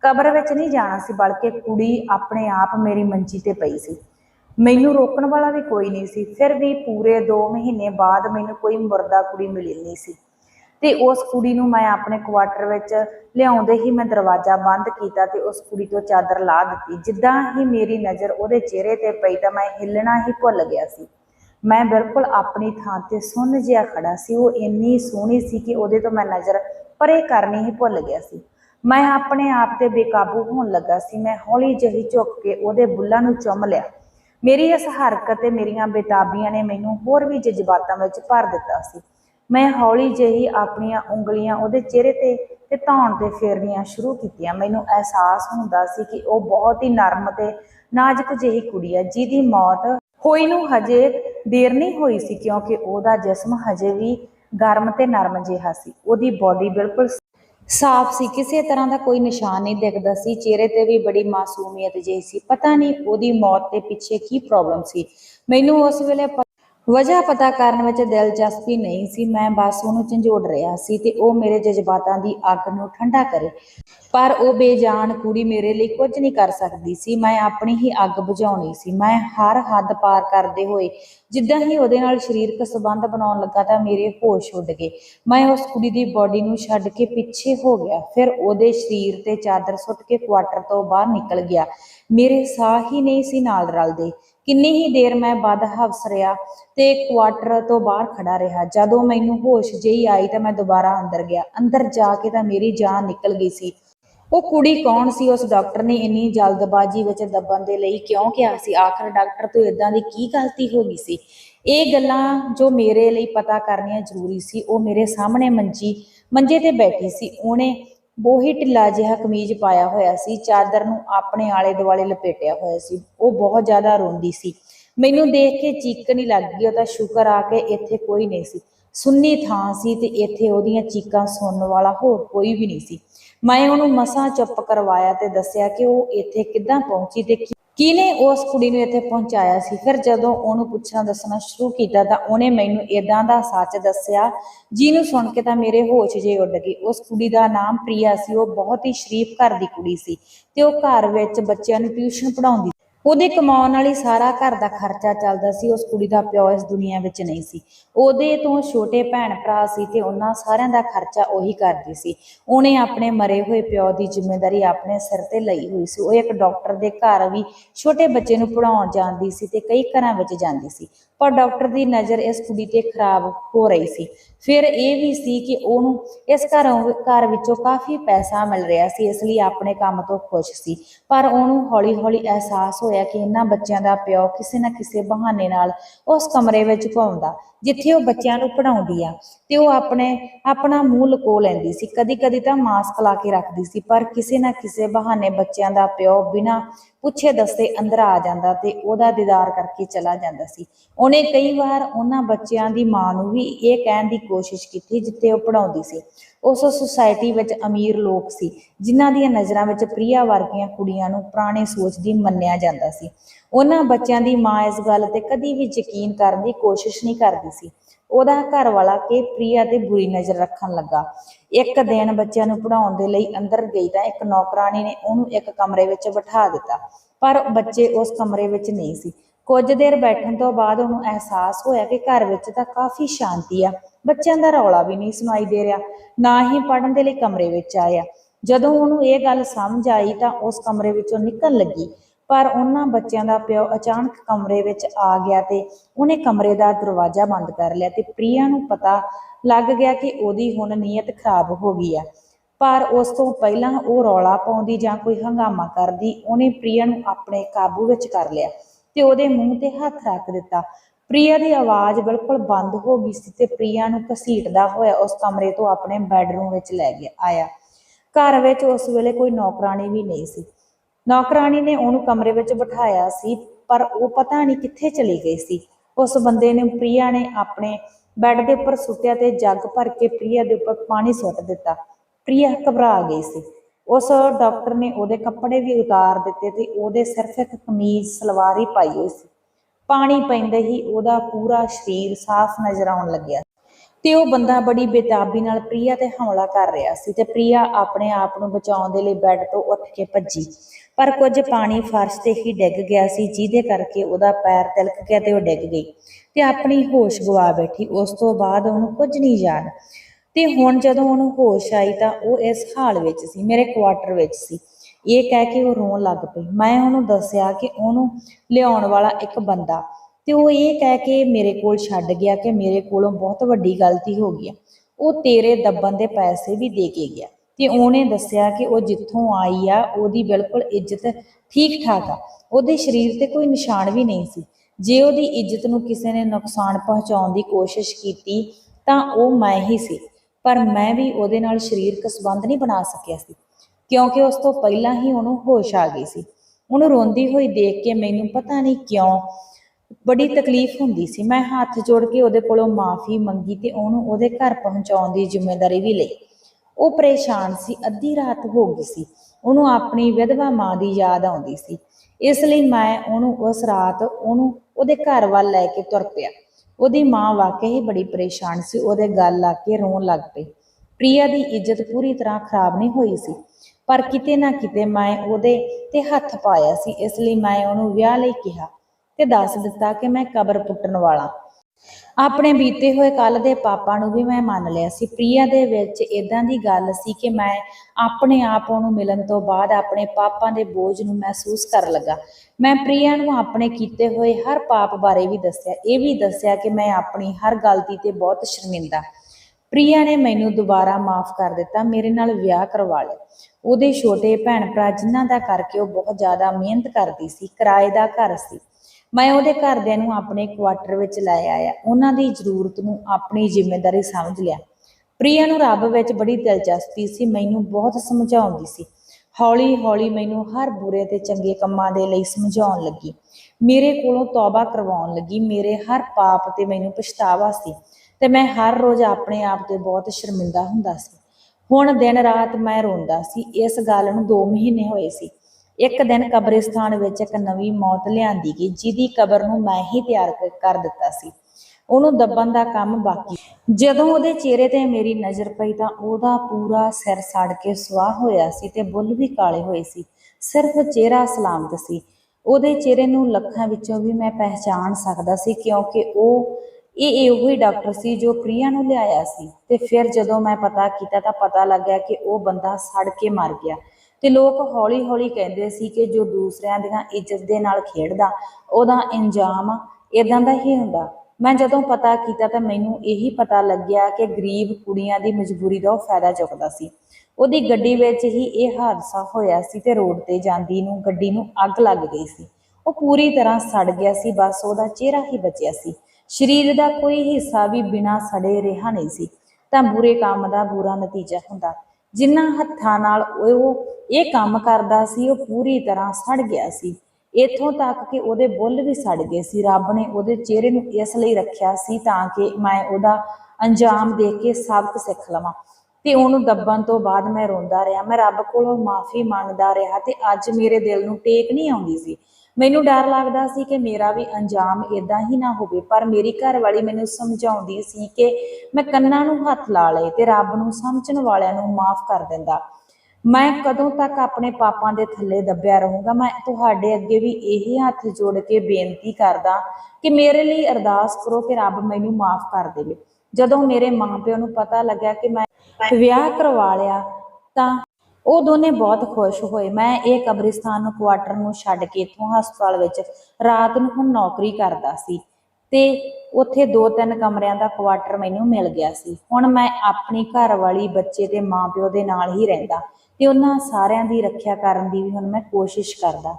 ਕਬਰ ਵਿੱਚ ਨਹੀਂ ਜਾਣਾ ਸੀ, ਬਲਕਿ ਕੁੜੀ ਆਪਣੇ ਆਪ ਮੇਰੀ ਮੰਜੀ ਤੇ ਪਈ ਸੀ। ਮੈਨੂੰ ਰੋਕਣ ਵਾਲਾ ਵੀ ਕੋਈ ਨਹੀਂ ਸੀ। ਫਿਰ ਵੀ ਪੂਰੇ 2 ਮਹੀਨੇ ਬਾਅਦ ਮੈਨੂੰ ਕੋਈ ਮੁਰਦਾ ਕੁੜੀ ਮਿਲੀ ਨਹੀਂ ਸੀ। ਤੇ ਉਸ ਕੁੜੀ ਨੂੰ ਮੈਂ ਆਪਣੇ ਕੁਆਟਰ ਵਿੱਚ ਲਿਆਉਂਦੇ ਹੀ ਮੈਂ ਦਰਵਾਜ਼ਾ ਬੰਦ ਕੀਤਾ ਤੇ ਉਸ ਕੁੜੀ ਤੋਂ ਚਾਦਰ ਲਾ ਦਿੱਤੀ। ਜਿੱਦਾਂ ਹੀ ਮੇਰੀ ਨਜ਼ਰ ਉਹਦੇ ਚਿਹਰੇ ਤੇ ਪਈ ਤਾਂ ਮੈਂ ਹਿੱਲਣਾ ਹੀ ਭੁੱਲ ਗਿਆ ਸੀ। ਮੈਂ ਬਿਲਕੁਲ ਆਪਣੀ ਥਾਂ ਤੇ ਸੁੰਨ ਜਿਹਾ ਖੜਾ ਸੀ। ਉਹ ਇੰਨੀ ਸੋਹਣੀ ਸੀ ਕਿ ਉਹਦੇ ਤੋਂ ਮੈਂ ਨਜ਼ਰ ਪਰੇ ਕਰਨੀ ਹੀ ਭੁੱਲ ਗਿਆ ਸੀ। ਮੈਂ ਆਪਣੇ ਆਪ ਤੇ ਬੇਕਾਬੂ ਹੋਣ ਲੱਗਾ ਸੀ। ਮੈਂ ਹੌਲੀ ਜਿਹੀ ਝੁੱਕ ਕੇ ਉਹਦੇ ਬੁੱਲਾਂ ਨੂੰ ਚੁੰਮ ਲਿਆ। ਮੇਰੀ ਇਸ ਹਰਕਤ ਤੇ ਮੇਰੀਆਂ ਬੇਤਾਬੀਆਂ ਨੇ ਮੈਨੂੰ ਹੋਰ ਵੀ ਜਜ਼ਬਾਤਾਂ ਵਿੱਚ ਭਰ ਦਿੱਤਾ ਸੀ। ਮੈਂ ਹੌਲੀ ਜਿਹੀ ਆਪਣੀਆਂ ਉਂਗਲੀਆਂ ਉਹਦੇ ਚਿਹਰੇ ਤੇ ਤੇ ਧੌਣ ਤੇ ਫੇਰਨੀਆਂ ਸ਼ੁਰੂ ਕੀਤੀਆਂ। ਮੈਨੂੰ ਅਹਿਸਾਸ ਹੁੰਦਾ ਸੀ ਕਿ ਉਹ ਬਹੁਤ ਹੀ ਨਰਮ ਤੇ ਨਾਜ਼ੁਕ ਜਿਹੀ ਕੁੜੀ ਹੈ ਜਿਹਦੀ ਮੌਤ ਹੋਈ ਨੂੰ ਹਜੇ ਦੇਰ ਨਹੀਂ ਹੋਈ ਸੀ, ਕਿਉਂਕਿ ਉਹਦਾ ਜਿਸਮ ਹਜੇ ਵੀ ਗਰਮ ਤੇ ਨਰਮ ਜਿਹਾ ਸੀ। ਉਹਦੀ ਬਾਡੀ ਬਿਲਕੁਲ ਸਾਫ਼ ਸੀ, ਕਿਸੇ ਤਰ੍ਹਾਂ ਦਾ ਕੋਈ ਨਿਸ਼ਾਨ ਨਹੀਂ ਦਿਖਦਾ ਸੀ, ਚਿਹਰੇ ਤੇ ਵੀ ਬੜੀ ਮਾਸੂਮੀਅਤ ਜਿਹੀ ਸੀ। ਪਤਾ ਨਹੀਂ ਉਹਦੀ ਮੌਤ ਦੇ ਪਿੱਛੇ ਕੀ ਪ੍ਰੋਬਲਮ ਸੀ। ਮੈਨੂੰ ਉਸ ਵੇਲੇ ਵਜ੍ਹਾ ਪਤਾ ਕਰਨ ਵਿੱਚ ਦਿਲਚਸਪੀ ਨਹੀਂ ਸੀ। ਮੈਂ ਬਸ ਉਹਨੂੰ ਝੰਜੋੜ ਰਿਹਾ ਸੀ ਤੇ ਉਹ ਮੇਰੇ ਜਜ਼ਬਾਤਾਂ ਦੀ ਅੱਗ ਨੂੰ ਠੰਡਾ ਕਰੇ। ਪਰ ਉਹ ਬੇਜਾਨ ਕੁੜੀ ਮੇਰੇ ਲਈ ਕੁਝ ਨਹੀਂ ਕਰ ਸਕਦੀ ਸੀ। ਮੈਂ ਆਪਣੀ ਹੀ ਅੱਗ ਬੁਝਾਉਣੀ ਸੀ। ਮੈਂ ਹਰ ਹੱਦ ਪਾਰ ਕਰਦੇ ਹੋਏ ਜਿੱਦਾਂ ਹੀ ਉਹਦੇ ਨਾਲ ਸਰੀਰਕ ਸੰਬੰਧ ਬਣਾਉਣ ਲੱਗਾ ਤਾਂ ਮੇਰੇ ਹੋਸ਼ ਉੱਡ ਗਏ। ਮੈਂ ਉਸ ਕੁੜੀ ਦੀ ਬਾਡੀ ਨੂੰ ਛੱਡ ਕੇ ਪਿੱਛੇ ਹੋ ਗਿਆ। ਫਿਰ ਉਹਦੇ ਸਰੀਰ ਤੇ ਚਾਦਰ ਸੁੱਟ ਕੇ ਕੁਆਟਰ ਤੋਂ ਬਾਹਰ ਨਿਕਲ ਗਿਆ। ਮੇਰੇ ਸਾਹ ਹੀ ਨਹੀਂ ਸੀ ਨਾਲ ਰਲਦੇ। ਕਿੰਨੀ ਹੀ ਦੇਰ ਮੈਂ ਬਦ ਹਵਸ ਰਿਹਾ ਤੇ ਕੁਆਟਰ ਤੋਂ ਬਾਹਰ ਖੜਾ ਰਿਹਾ। ਜਦੋਂ ਮੈਨੂੰ ਹੋਸ਼ ਜਿਹੀ ਆਈ ਤਾਂ ਮੈਂ ਦੁਬਾਰਾ ਅੰਦਰ ਗਿਆ। ਅੰਦਰ ਜਾ ਕੇ ਤਾਂ ਮੇਰੀ ਜਾਨ ਨਿਕਲ ਗਈ ਸੀ। ਉਹ ਕੁੜੀ ਕੌਣ ਸੀ? ਉਸ ਡਾਕਟਰ ਨੇ ਇੰਨੀ ਜਲਦਬਾਜ਼ੀ ਵਿੱਚ ਦੱਬਣ ਦੇ ਲਈ ਕਿਉਂ ਕਿਹਾ ਸੀ? ਆਖਰ ਡਾਕਟਰ ਤੋਂ ਇਦਾਂ ਦੀ ਕੀ ਗਲਤੀ ਹੋ ਗਈ ਸੀ? ਇਹ ਗੱਲਾਂ ਜੋ ਮੇਰੇ ਲਈ ਪਤਾ ਕਰਨੀਆਂ ਜ਼ਰੂਰੀ ਸੀ, ਉਹ ਮੇਰੇ ਸਾਹਮਣੇ ਮੰਜੀ ਮੰਜੇ ਤੇ ਬੈਠੀ ਸੀ। ਉਹਨੇ ਬੋਹੀ ਢਿੱਲਾ ਜਿਹਾ ਕਮੀਜ਼ ਪਾਇਆ ਹੋਇਆ ਸੀ, ਚਾਦਰ ਨੂੰ ਆਪਣੇ ਆਲੇ ਦੁਆਲੇ ਲਪੇਟਿਆ ਹੋਇਆ ਸੀ, ਉਹ ਬਹੁਤ ਜ਼ਿਆਦਾ ਰੋਂਦੀ ਸੀ। ਮੈਨੂੰ ਦੇਖ ਕੇ ਚੀਕਣ ਹੀ ਲੱਗ ਗਈ, ਉਹ ਤਾਂ ਸ਼ੁਕਰ ਆ ਕੇ ਇੱਥੇ ਕੋਈ ਨਹੀਂ ਸੀ। ਸੁੰਨੀ ਥਾਂ ਸੀ ਤੇ ਇੱਥੇ ਉਹਦੀਆਂ ਚੀਕਾਂ ਸੁਣਨ ਵਾਲਾ ਹੋਰ ਕੋਈ ਵੀ ਨਹੀਂ ਸੀ। ਮੈਂ ਉਹਨੂੰ ਮਸਾਂ ਚੁੱਪ ਕਰਵਾਇਆ ਤੇ ਦੱਸਿਆ ਕਿ ਉਹ ਇੱਥੇ ਕਿੱਦਾਂ ਪਹੁੰਚੀ ਤੇ ਕੀ- ਉਸ ਕੁੜੀ ਨੂੰ ਇੱਥੇ ਪਹੁੰਚਾਇਆ ਸੀ? ਫਿਰ ਜਦੋਂ ਉਹਨੂੰ ਪੁੱਛਣਾ, ਦੱਸਣਾ ਸ਼ੁਰੂ ਕੀਤਾ ਤਾਂ ਉਹਨੇ ਮੈਨੂੰ ਇਦਾਂ ਦਾ ਸੱਚ ਦੱਸਿਆ, ਜਿਹਨੂੰ ਸੁਣ ਕੇ ਤਾਂ ਮੇਰੇ ਹੋਸ਼ ਜੇ ਉੱਡ ਗਏ। ਉਸ ਕੁੜੀ ਦਾ ਨਾਮ ਪ੍ਰਿਆ ਸੀ, ਉਹ ਬਹੁਤ ਹੀ ਸ਼ਰੀਫ ਘਰ ਦੀ ਕੁੜੀ ਸੀ ਤੇ ਉਹ ਘਰ ਵਿੱਚ ਬੱਚਿਆਂ ਨੂੰ ਟਿਊਸ਼ਨ ਪੜ੍ਹਾਉਂਦੀ ਉਹਦੇ ਕਮਾਉਣ ਵਾਲੀ ਸਾਰਾ ਘਰ ਦਾ ਖਰਚਾ ਚੱਲਦਾ ਸੀ, ਉਸ ਕੁੜੀ ਦਾ ਪਿਓ ਇਸ ਦੁਨੀਆ ਵਿੱਚ ਨਹੀਂ ਸੀ। ਉਹਦੇ ਤੋਂ ਛੋਟੇ ਭੈਣ ਭਰਾ ਸੀ ਤੇ ਉਹਨਾਂ ਸਾਰਿਆਂ ਦਾ ਖਰਚਾ ਉਹੀ ਕਰਦੀ ਸੀ। ਉਹਨੇ ਆਪਣੇ ਮਰੇ ਹੋਏ ਪਿਓ ਦੀ ਜ਼ਿੰਮੇਵਾਰੀ ਆਪਣੇ ਸਿਰ ਤੇ ਲਈ ਹੋਈ ਸੀ। ਉਹ ਇੱਕ ਡਾਕਟਰ ਦੇ ਘਰ ਵੀ ਛੋਟੇ ਬੱਚੇ ਨੂੰ ਪੜਾਉਣ ਜਾਂਦੀ ਸੀ ਤੇ ਕਈ ਘਰਾਂ ਵਿੱਚ ਜਾਂਦੀ ਸੀ। ਪਰ ਡਾਕਟਰ ਦੀ ਨਜ਼ਰ ਇਸ ਕੁੜੀ ਤੇ ਖਰਾਬ ਹੋ ਰਹੀ ਸੀ। ਫਿਰ ਇਹ ਵੀ ਸੀ ਕਿ ਉਹਨੂੰ ਇਸ ਘਰੋਂ ਘਰ ਵਿੱਚੋਂ ਕਾਫੀ ਪੈਸਾ ਮਿਲ ਰਿਹਾ ਸੀ, ਇਸ ਲਈ ਆਪਣੇ ਕੰਮ ਤੋਂ ਖੁਸ਼ ਸੀ। ਪਰ ਉਹਨੂੰ ਹੌਲੀ-ਹੌਲੀ ਅਹਿਸਾਸ ਹੋਇਆ ਕਿ ਇਹਨਾਂ ਬੱਚਿਆਂ ਦਾ ਪਿਓ ਕਿਸੇ ਨਾ ਕਿਸੇ ਬਹਾਨੇ ਨਾਲ ਉਸ ਕਮਰੇ ਵਿੱਚ ਘੁੰਮਦਾ, ਜਿੱਥੇ ਉਹ ਬੱਚਿਆਂ ਨੂੰ ਪੜਾਉਂਦੀ ਆ। ਤੇ ਉਹ ਆਪਣੇ, ਆਪਣਾ ਮੂੰਹ ਲੁਕੋ ਲੈਂਦੀ ਸੀ। ਕਦੀ-ਕਦੀ ਤਾਂ ਮਾਸਕ ਲਾ ਕੇ ਰੱਖਦੀ ਸੀ, ਪਰ ਕਿਸੇ ਨਾ ਕਿਸੇ ਬਹਾਨੇ ਬੱਚਿਆਂ ਦਾ ਪਿਓ ਬਿਨਾਂ ਪੁੱਛੇ ਦੱਸੇ ਅੰਦਰ ਆ ਜਾਂਦਾ ਤੇ ਉਹਦਾ ਦੀਦਾਰ ਕਰਕੇ ਚਲਾ ਜਾਂਦਾ ਸੀ। ਉਹਨੇ ਕਈ ਵਾਰ ਉਹਨਾਂ ਬੱਚਿਆਂ ਦੀ ਮਾਂ ਨੂੰ ਵੀ ਇਹ ਕਹਿਣ ਦੀ ਕੋਸ਼ਿਸ਼ ਕੀਤੀ ਜਿੱਥੇ ਉਹ ਪੜਾਉਂਦੀ ਸੀ। ਉਸ ਸੁਸਾਇਟੀ ਵਿੱਚ ਅਮੀਰ ਲੋਕ ਸੀ, ਜਿਨ੍ਹਾਂ ਦੀਆਂ ਨਜ਼ਰਾਂ ਵਿੱਚ ਪ੍ਰਿਆ ਵਰਗੀਆਂ ਕੁੜੀਆਂ ਨੂੰ ਪੁਰਾਣੇ ਸੋਚ ਦੀ ਮੰਨਿਆ ਜਾਂਦਾ ਸੀ। ਉਹਨਾਂ ਬੱਚਿਆਂ ਦੀ ਮਾਂ ਇਸ ਗੱਲ ਤੇ ਕਦੀ ਵੀ ਯਕੀਨ ਕਰਨ ਦੀ ਕੋਸ਼ਿਸ਼ ਨਹੀਂ ਕਰਦੀ ਸੀ। ਉਹਦਾ ਘਰ ਵਾਲਾ ਕੇ ਪ੍ਰਿਆ ਤੇ ਬੁਰੀ ਨਜ਼ਰ ਰੱਖਣ ਲੱਗਾ। ਇੱਕ ਦਿਨ ਬੱਚਿਆਂ ਨੂੰ ਪੜਾਉਣ ਦੇ ਲਈ ਅੰਦਰ ਗਈ ਤਾਂ ਇੱਕ ਨੌਕਰਾਨੀ ਨੇ ਉਹਨੂੰ ਇੱਕ ਕਮਰੇ ਵਿੱਚ ਬਿਠਾ ਦਿੱਤਾ, ਪਰ ਬੱਚੇ ਉਸ ਕਮਰੇ ਵਿੱਚ ਨਹੀਂ ਸੀ। ਕੁਝ ਦੇਰ ਬੈਠਣ ਤੋਂ ਬਾਅਦ ਉਹਨੂੰ ਅਹਿਸਾਸ ਹੋਇਆ ਕਿ ਘਰ ਵਿੱਚ ਤਾਂ ਕਾਫੀ ਸ਼ਾਂਤੀ ਆ, ਬੱਚਿਆਂ ਦਾ ਰੌਲਾ ਵੀ ਨਹੀਂ ਸੁਣਾਈ ਦੇ ਰਿਹਾ, ਨਾ ਹੀ ਪੜਨ ਦੇ ਲਈ ਕਮਰੇ ਵਿੱਚ ਆਇਆ। ਜਦੋਂ ਉਹਨੂੰ ਇਹ ਗੱਲ ਸਮਝ ਆਈ ਤਾਂ ਉਸ ਕਮਰੇ ਵਿੱਚੋਂ ਨਿਕਲਣ ਲੱਗੀ, ਪਰ ਉਹਨਾਂ ਬੱਚਿਆਂ ਦਾ ਪਿਓ ਅਚਾਨਕ ਕਮਰੇ ਵਿੱਚ ਆ ਗਿਆ ਤੇ ਉਹਨੇ ਕਮਰੇ ਦਾ ਦਰਵਾਜ਼ਾ ਬੰਦ ਕਰ ਲਿਆ ਤੇ ਪ੍ਰਿਆ ਨੂੰ ਪਤਾ ਲੱਗ ਗਿਆ ਕਿ ਉਹਦੀ ਹੁਣ ਨੀਅਤ ਖਰਾਬ ਹੋ ਗਈ ਆ। ਪਰ ਉਸ ਤੋਂ ਪਹਿਲਾਂ ਉਹ ਰੌਲਾ ਪਾਉਂਦੀ ਜਾਂ ਕੋਈ ਹੰਗਾਮਾ ਕਰਦੀ, ਉਹਨੇ ਪ੍ਰਿਆ ਨੂੰ ਆਪਣੇ ਕਾਬੂ ਵਿੱਚ ਕਰ ਲਿਆ। ਤੇ ਉਹਦੇ ਮੂੰਹ ਤੇ ਹੱਥ ਰੱਖ ਦਿੱਤਾ। ਪ੍ਰਿਆ ਦੀ ਆਵਾਜ਼ ਬਿਲਕੁਲ ਬੰਦ ਹੋ ਗਈ ਸੀ ਤੇ ਪ੍ਰਿਆ ਨੂੰ ਘਸੀਟਦਾ ਹੋਇਆ ਉਸ ਕਮਰੇ ਤੋਂ ਆਪਣੇ ਬੈੱਡਰੂਮ ਵਿੱਚ ਲੈ ਗਿਆ, ਆਇਆ। ਘਰ ਵਿੱਚ ਉਸ ਵੇਲੇ ਕੋਈ ਨੌਕਰਾਨੀ ਵੀ ਨਹੀਂ ਸੀ। ਨੌਕਰਾਨੀ ਨੇ ਉਹਨੂੰ ਕਮਰੇ ਵਿੱਚ ਬਿਠਾਇਆ ਸੀ, ਪਰ ਉਹ ਪਤਾ ਨਹੀਂ ਕਿੱਥੇ ਚਲੀ ਗਈ ਸੀ। ਉਸ ਬੰਦੇ ਨੇ ਪ੍ਰਿਆ ਨੇ ਆਪਣੇ ਬੈੱਡ ਦੇ ਉੱਪਰ ਸੁੱਟਿਆ ਤੇ ਜੱਗ ਭਰ ਕੇ ਪ੍ਰਿਆ ਦੇ ਉੱਪਰ ਪਾਣੀ ਸੁੱਟ ਦਿੱਤਾ। ਪ੍ਰਿਆ ਘਬਰਾ ਗਈ ਸੀ। ਉਸ ਡਾਕਟਰ ਨੇ ਉਹਦੇ ਕੱਪੜੇ ਵੀ ਉਤਾਰ ਦਿੱਤੇ ਤੇ ਉਹਦੇ ਸਿਰਫ ਇੱਕ ਕਮੀਜ਼, ਸਲਵਾਰ ਹੀ ਪਾਈ ਹੋਈ ਸੀ। ਪਾਣੀ ਪੈਂਦੇ ਹੀ ਉਹਦਾ ਪੂਰਾ ਸਰੀਰ ਸਾਫ਼ ਨਜ਼ਰ ਆਉਣ ਲੱਗਿਆ। ਤੇ ਉਹ ਬੰਦਾ ਬੜੀ ਬੇਤਾਬੀ ਨਾਲ ਪ੍ਰਿਆ ਤੇ ਹਮਲਾ ਕਰ ਰਿਹਾ ਸੀ ਤੇ ਪ੍ਰਿਆ ਆਪਣੇ ਆਪ ਨੂੰ ਬਚਾਉਣ ਦੇ ਲਈ ਬੈੱਡ ਤੋਂ ਉੱਠ ਕੇ ਭੱਜੀ। ਪਰ ਕੁਝ ਪਾਣੀ ਫਰਸ਼ ਤੇ ਹੀ ਡਿੱਗ ਗਿਆ ਸੀ, ਜਿਹਦੇ ਕਰਕੇ ਉਹਦਾ ਪੈਰ ਤਿਲਕ ਗਿਆ ਤੇ ਉਹ ਡਿੱਗ ਗਈ। ਤੇ ਆਪਣੀ ਹੋਸ਼ ਗਵਾ ਬੈਠੀ। ਉਸ ਤੋਂ ਬਾਅਦ ਉਹਨੂੰ ਕੁਝ ਨਹੀਂ ਯਾਦ ਤੇ ਹੁਣ ਜਦੋਂ ਉਹਨੂੰ ਹੋਸ਼ ਆਈ ਤਾਂ ਉਹ ਇਸ ਹਾਲ ਵਿੱਚ ਸੀ, ਮੇਰੇ ਕੁਆਟਰ ਵਿੱਚ ਸੀ। ਇਹ ਕਹਿ ਕੇ ਉਹ ਰੋਣ ਲੱਗ ਪਈ। ਮੈਂ ਉਹਨੂੰ ਦੱਸਿਆ ਕਿ ਉਹਨੂੰ ਲਿਆਉਣ ਵਾਲਾ ਇੱਕ ਬੰਦਾ ਤੇ ਉਹ ਇਹ ਕਹਿ ਕੇ ਮੇਰੇ ਕੋਲ ਛੱਡ ਗਿਆ ਕਿ ਮੇਰੇ ਕੋਲੋਂ ਬਹੁਤ ਵੱਡੀ ਗਲਤੀ ਹੋ ਗਈ ਆ। ਉਹ ਤੇਰੇ ਦੱਬਣ ਦੇ ਪੈਸੇ ਵੀ ਦੇ ਕੇ ਗਿਆ। ਤੇ ਉਹਨੇ ਦੱਸਿਆ ਕਿ ਉਹ ਜਿੱਥੋਂ ਆਈ ਆ, ਉਹਦੀ ਬਿਲਕੁਲ ਇੱਜ਼ਤ ਠੀਕ ਠਾਕ ਆ। ਉਹਦੇ ਸਰੀਰ ਤੇ ਕੋਈ ਨਿਸ਼ਾਨ ਵੀ ਨਹੀਂ ਸੀ। ਜੇ ਉਹਦੀ ਇੱਜ਼ਤ ਨੂੰ ਕਿਸੇ ਨੇ ਨੁਕਸਾਨ ਪਹੁੰਚਾਉਣ ਦੀ ਕੋਸ਼ਿਸ਼ ਕੀਤੀ ਤਾਂ ਉਹ ਮੈਂ ਹੀ ਸੀ। ਪਰ ਮੈਂ ਵੀ ਉਹਦੇ ਨਾਲ ਸਰੀਰਕ ਸੰਬੰਧ ਨਹੀਂ ਬਣਾ ਸਕਿਆ ਸੀ, ਕਿਉਂਕਿ ਉਸ ਤੋਂ ਪਹਿਲਾਂ ਹੀ ਉਹਨੂੰ ਹੋਸ਼ ਆ ਗਈ ਸੀ। ਉਹਨੂੰ ਰੋਂਦੀ ਹੋਈ ਦੇਖ ਕੇ ਮੈਨੂੰ ਪਤਾ ਨਹੀਂ ਕਿਉਂ ਬੜੀ ਤਕਲੀਫ ਹੁੰਦੀ ਸੀ। ਮੈਂ ਹੱਥ ਜੋੜ ਕੇ ਉਹਦੇ ਕੋਲੋਂ ਮਾਫੀ ਮੰਗੀ ਤੇ ਉਹਨੂੰ ਉਹਦੇ ਘਰ ਪਹੁੰਚਾਉਣ ਦੀ ਜ਼ਿੰਮੇਵਾਰੀ ਵੀ ਲਈ। ਉਹ ਪਰੇਸ਼ਾਨ ਸੀ, ਅੱਧੀ ਰਾਤ ਹੋ ਗਈ ਸੀ। ਉਹਨੂੰ ਆਪਣੀ ਵਿਧਵਾ ਮਾਂ ਦੀ ਯਾਦ ਆਉਂਦੀ ਸੀ। ਇਸ ਲਈ ਮੈਂ ਉਹਨੂੰ ਉਸ ਰਾਤ ਉਹਨੂੰ ਉਹਦੇ ਘਰ ਵੱਲ ਲੈ ਕੇ ਤੁਰ ਪਿਆ। ਉਹਦੀ ਮਾਂ ਵਾਕਈ ਹੀ ਬੜੀ ਪਰੇਸ਼ਾਨ ਸੀ, ਉਹਦੇ ਗੱਲ ਲਾ ਕੇ ਰੋਣ ਲੱਗ ਪਈ। ਪ੍ਰਿਆ ਦੀ ਇੱਜ਼ਤ ਪੂਰੀ ਤਰ੍ਹਾਂ ਖਰਾਬ ਨਹੀਂ ਹੋਈ ਸੀ, ਪਰ ਕਿਤੇ ਨਾ ਕਿਤੇ ਮੈਂ ਉਹਦੇ ਤੇ ਹੱਥ ਪਾਇਆ ਸੀ, ਇਸ ਲਈ ਮੈਂ ਉਹਨੂੰ ਵਿਆਹ ਲਈ ਕਿਹਾ ਤੇ ਦੱਸ ਦਿੱਤਾ ਕਿ ਮੈਂ ਕਬਰ ਪੁੱਟਣ ਵਾਲਾ। ਆਪਣੇ ਬੀਤੇ ਹੋਏ ਕੱਲ ਦੇ ਪਾਪਾਂ ਨੂੰ ਵੀ ਮੈਂ ਮੰਨ ਲਿਆ ਸੀ। ਪ੍ਰਿਆ ਦੇ ਵਿੱਚ ਇਦਾਂ ਦੀ ਗੱਲ ਸੀ ਕਿ ਮੈਂ ਆਪਣੇ ਆਪ ਉਹਨੂੰ ਮਿਲਣ ਤੋਂ ਬਾਅਦ ਆਪਣੇ ਪਾਪਾਂ ਦੇ ਬੋਝ ਨੂੰ ਮਹਿਸੂਸ ਕਰਨ ਲੱਗਾ। ਮੈਂ ਪ੍ਰਿਆ ਨੂੰ ਆਪਣੇ ਕੀਤੇ ਹੋਏ ਹਰ ਪਾਪ ਬਾਰੇ ਵੀ ਦੱਸਿਆ। ਇਹ ਵੀ ਦੱਸਿਆ ਕਿ ਮੈਂ ਆਪਣੀ ਹਰ ਗਲਤੀ ਤੇ ਬਹੁਤ ਸ਼ਰਮਿੰਦਾ। ਪ੍ਰਿਆ ਨੇ ਮੈਨੂੰ ਦੁਬਾਰਾ ਮਾਫ ਕਰ ਦਿੱਤਾ, ਮੇਰੇ ਨਾਲ ਵਿਆਹ ਕਰਵਾ ਲਿਆ। ਉਹਦੇ ਛੋਟੇ ਭੈਣ ਭਰਾ ਜਿਨ੍ਹਾਂ ਦਾ ਕਰਕੇ ਉਹ ਬਹੁਤ ਜ਼ਿਆਦਾ ਮਿਹਨਤ ਕਰਦੀ ਸੀ, ਕਿਰਾਏ ਦਾ ਘਰ ਸੀ। ਮੈਂ ਉਹਦੇ ਘਰਦਿਆਂ ਨੂੰ ਆਪਣੇ ਕੁਆਟਰ ਵਿੱਚ ਲੈ ਆਇਆ। ਉਹਨਾਂ ਦੀ ਜ਼ਰੂਰਤ ਨੂੰ ਆਪਣੀ ਜ਼ਿੰਮੇਵਾਰੀ ਸਮਝ ਲਿਆ। ਪ੍ਰਿਆ ਨੂੰ ਰੱਬ ਵਿੱਚ ਬੜੀ ਦਿਲਚਸਪੀ ਸੀ, ਮੈਨੂੰ ਬਹੁਤ ਸਮਝਾਉਂਦੀ ਸੀ। ਹੌਲੀ ਹੌਲੀ ਮੈਨੂੰ ਹਰ ਬੁਰੇ ਤੇ ਚੰਗੇ ਕੰਮਾਂ ਦੇ ਲਈ ਸਮਝਾਉਣ ਲੱਗੀ। ਮੇਰੇ ਕੋਲੋਂ ਤੌਬਾ ਕਰਵਾਉਣ ਲੱਗੀ। ਮੇਰੇ ਹਰ ਪਾਪ ਤੇ ਮੈਨੂੰ ਪਛਤਾਵਾ ਸੀ ਤੇ ਮੈਂ ਹਰ ਰੋਜ਼ ਆਪਣੇ ਆਪ ਤੇ ਬਹੁਤ ਸ਼ਰਮਿੰਦਾ ਹੁੰਦਾ ਸੀ। ਹੁਣ ਦਿਨ ਰਾਤ ਮੈਂ ਰੋਂਦਾ ਸੀ। ਇਸ ਗੱਲ ਨੂੰ 2 ਮਹੀਨੇ ਹੋਏ ਸੀ। ਇੱਕ ਦਿਨ ਕਬਰਿਸਤਾਨ ਵਿੱਚ ਇੱਕ ਨਵੀਂ ਮੌਤ ਲਿਆਂਦੀ ਗਈ, ਜਿਹਦੀ ਕਬਰ ਨੂੰ ਮੈਂ ਹੀ ਤਿਆਰ ਕਰ ਦਿੱਤਾ ਸੀ। ਉਹਨੂੰ ਦੱਬਣ ਦਾ ਕੰਮ ਬਾਕੀ। ਜਦੋਂ ਉਹਦੇ ਚਿਹਰੇ ਤੇ ਮੇਰੀ ਨਜ਼ਰ ਪਈ ਤਾਂ ਉਹਦਾ ਪੂਰਾ ਸਿਰ ਸੜ ਕੇ ਸੁਆਹ ਹੋਇਆ ਸੀ ਤੇ ਬੁੱਲ ਵੀ ਕਾਲੇ ਹੋਏ ਸੀ। ਸਿਰਫ ਚਿਹਰਾ ਸਲਾਮਤ ਸੀ। ਉਹਦੇ ਚਿਹਰੇ ਨੂੰ ਲੱਖਾਂ ਵਿੱਚੋਂ ਵੀ ਮੈਂ ਪਹਿਚਾਣ ਸਕਦਾ ਸੀ, ਕਿਉਂਕਿ ਉਹ, ਇਹ ਇਹੋ ਹੀ ਡਾਕਟਰ ਸੀ ਜੋ ਪ੍ਰਿਆ ਨੂੰ ਲਿਆਇਆ ਸੀ। ਤੇ ਫਿਰ ਜਦੋਂ ਮੈਂ ਪਤਾ ਕੀਤਾ ਤਾਂ ਪਤਾ ਲੱਗਿਆ ਕਿ ਉਹ ਬੰਦਾ ਸੜ ਕੇ ਮਰ ਗਿਆ। ਤੇ ਲੋਕ ਹੌਲੀ-ਹੌਲੀ ਕਹਿੰਦੇ ਸੀ ਕਿ ਜੋ ਦੂਸਰਿਆਂ ਦੀਆਂ ਇੱਜ਼ਤ ਦੇ ਨਾਲ ਖੇਡਦਾ, ਉਹਦਾ ਇੰਜਾਮ ਇਦਾਂ ਦਾ ਹੀ ਹੁੰਦਾ। ਮੈਂ ਜਦੋਂ ਪਤਾ ਕੀਤਾ ਤਾਂ ਮੈਨੂੰ ਇਹੀ ਪਤਾ ਲੱਗਿਆ ਕਿ ਗਰੀਬ ਕੁੜੀਆਂ ਦੀ ਮਜਬੂਰੀ ਦਾ ਉਹ ਫਾਇਦਾ ਚੁੱਕਦਾ ਸੀ। ਉਹਦੀ ਗੱਡੀ ਵਿੱਚ ਹੀ ਇਹ ਹਾਦਸਾ ਹੋਇਆ ਸੀ ਤੇ ਰੋਡ ਤੇ ਜਾਂਦੀ ਨੂੰ, ਗੱਡੀ ਨੂੰ ਅੱਗ ਲੱਗ ਗਈ ਸੀ। ਉਹ ਪੂਰੀ ਤਰ੍ਹਾਂ ਸੜ ਗਿਆ ਸੀ, ਬਸ ਉਹਦਾ ਚਿਹਰਾ ਹੀ ਬਚਿਆ ਸੀ। ਸਰੀਰ ਦਾ ਕੋਈ ਹਿੱਸਾ ਵੀ ਬਿਨਾਂ ਸੜੇ ਰਿਹਾ ਨਹੀਂ ਸੀ। ਤਾਂ ਬੁਰੇ ਕੰਮ ਦਾ ਬੁਰਾ ਨਤੀਜਾ ਹੁੰਦਾ। ਜਿਨ੍ਹਾਂ ਹੱਥਾਂ ਨਾਲ ਉਹ ਇਹ ਕੰਮ ਕਰਦਾ ਸੀ, ਉਹ ਪੂਰੀ ਤਰ੍ਹਾਂ ਸੜ ਗਿਆ ਸੀ। ਇੱਥੋਂ ਤੱਕ ਕਿ ਉਹਦੇ ਬੁੱਲ ਵੀ ਸੜ ਗਏ ਸੀ। ਰੱਬ ਨੇ ਉਹਦੇ ਚਿਹਰੇ ਨੂੰ ਇਸ ਲਈ ਰੱਖਿਆ ਸੀ ਤਾਂ ਕਿ ਮੈਂ ਉਹਦਾ ਅੰਜਾਮ ਦੇਖ ਕੇ ਸਬਕ ਸਿੱਖ ਲਵਾਂ। ਤੇ ਉਹਨੂੰ ਦੱਬਣ ਤੋਂ ਬਾਅਦ ਮੈਂ ਰੋਂਦਾ ਰਿਹਾ। ਮੈਂ ਰੱਬ ਕੋਲੋਂ ਮਾਫੀ ਮੰਗਦਾ ਰਿਹਾ ਤੇ ਅੱਜ ਮੇਰੇ ਦਿਲ ਨੂੰ ਟੇਕ ਨਹੀਂ ਆਉਂਦੀ ਸੀ। ਮੈਨੂੰ ਡਰ ਲੱਗਦਾ ਸੀ ਕਿ ਮੇਰਾ ਵੀ ਅੰਜਾਮ ਇਦਾਂ ਹੀ ਨਾ ਹੋਵੇ ਪਰ ਮੇਰੀ ਘਰ ਵਾਲੀ ਮੈਨੂੰ ਸਮਝਾਉਂਦੀ ਸੀ ਕਿ ਮੈਂ ਕੰਨਾਂ ਨੂੰ ਹੱਥ ਲਾ ਲਏ ਤੇ ਰੱਬ ਨੂੰ ਸਮਝਣ ਵਾਲਿਆਂ ਨੂੰ ਮਾਫ ਕਰ ਦਿੰਦਾ। ਮੈਂ ਕਦੋਂ ਤੱਕ ਆਪਣੇ ਪਾਪਾਂ ਦੇ ਥੱਲੇ ਦੱਬਿਆ ਰਹੂੰਗਾ? ਮੈਂ ਤੁਹਾਡੇ ਅੱਗੇ ਵੀ ਇਹੀ ਹੱਥ ਜੋੜ ਕੇ ਬੇਨਤੀ ਕਰਦਾ ਕਿ ਮੇਰੇ ਲਈ ਅਰਦਾਸ ਕਰੋ ਕਿ ਰੱਬ ਮੈਨੂੰ ਮਾਫ ਕਰ ਦੇਵੇ। ਜਦੋਂ ਮੇਰੇ ਮਾਪਿਆਂ ਨੂੰ ਪਤਾ ਲੱਗਾ ਕਿ ਮੈਂ ਵਿਆਹ ਕਰਵਾ ਲਿਆ ਤਾਂ ਉਹ ਦੋਨੇ ਬਹੁਤ ਖੁਸ਼ ਹੋਏ। ਮੈਂ ਇਹ ਕਬਰਿਸਤਾਨ ਨੂੰ ਕੁਆਟਰ ਨੂੰ ਛੱਡ ਕੇ ਇਥੋਂ ਹਸਪਤਾਲ ਵਿੱਚ ਰਾਤ ਨੂੰ ਹੁਣ ਨੌਕਰੀ ਕਰਦਾ ਸੀ ਤੇ ਉੱਥੇ ਦੋ ਤਿੰਨ ਕਮਰਿਆਂ ਦਾ ਕੁਆਟਰ ਮੈਨੂੰ ਮਿਲ ਗਿਆ ਸੀ। ਹੁਣ ਮੈਂ ਆਪਣੀ ਘਰ ਵਾਲੀ ਬੱਚੇ ਤੇ ਮਾਪਿਓ ਦੇ ਨਾਲ ਹੀ ਰਹਿੰਦਾ ਤੇ ਉਹਨਾਂ ਸਾਰਿਆਂ ਦੀ ਰੱਖਿਆ ਕਰਨ ਦੀ ਵੀ ਹੁਣ ਮੈਂ ਕੋਸ਼ਿਸ਼ ਕਰਦਾ।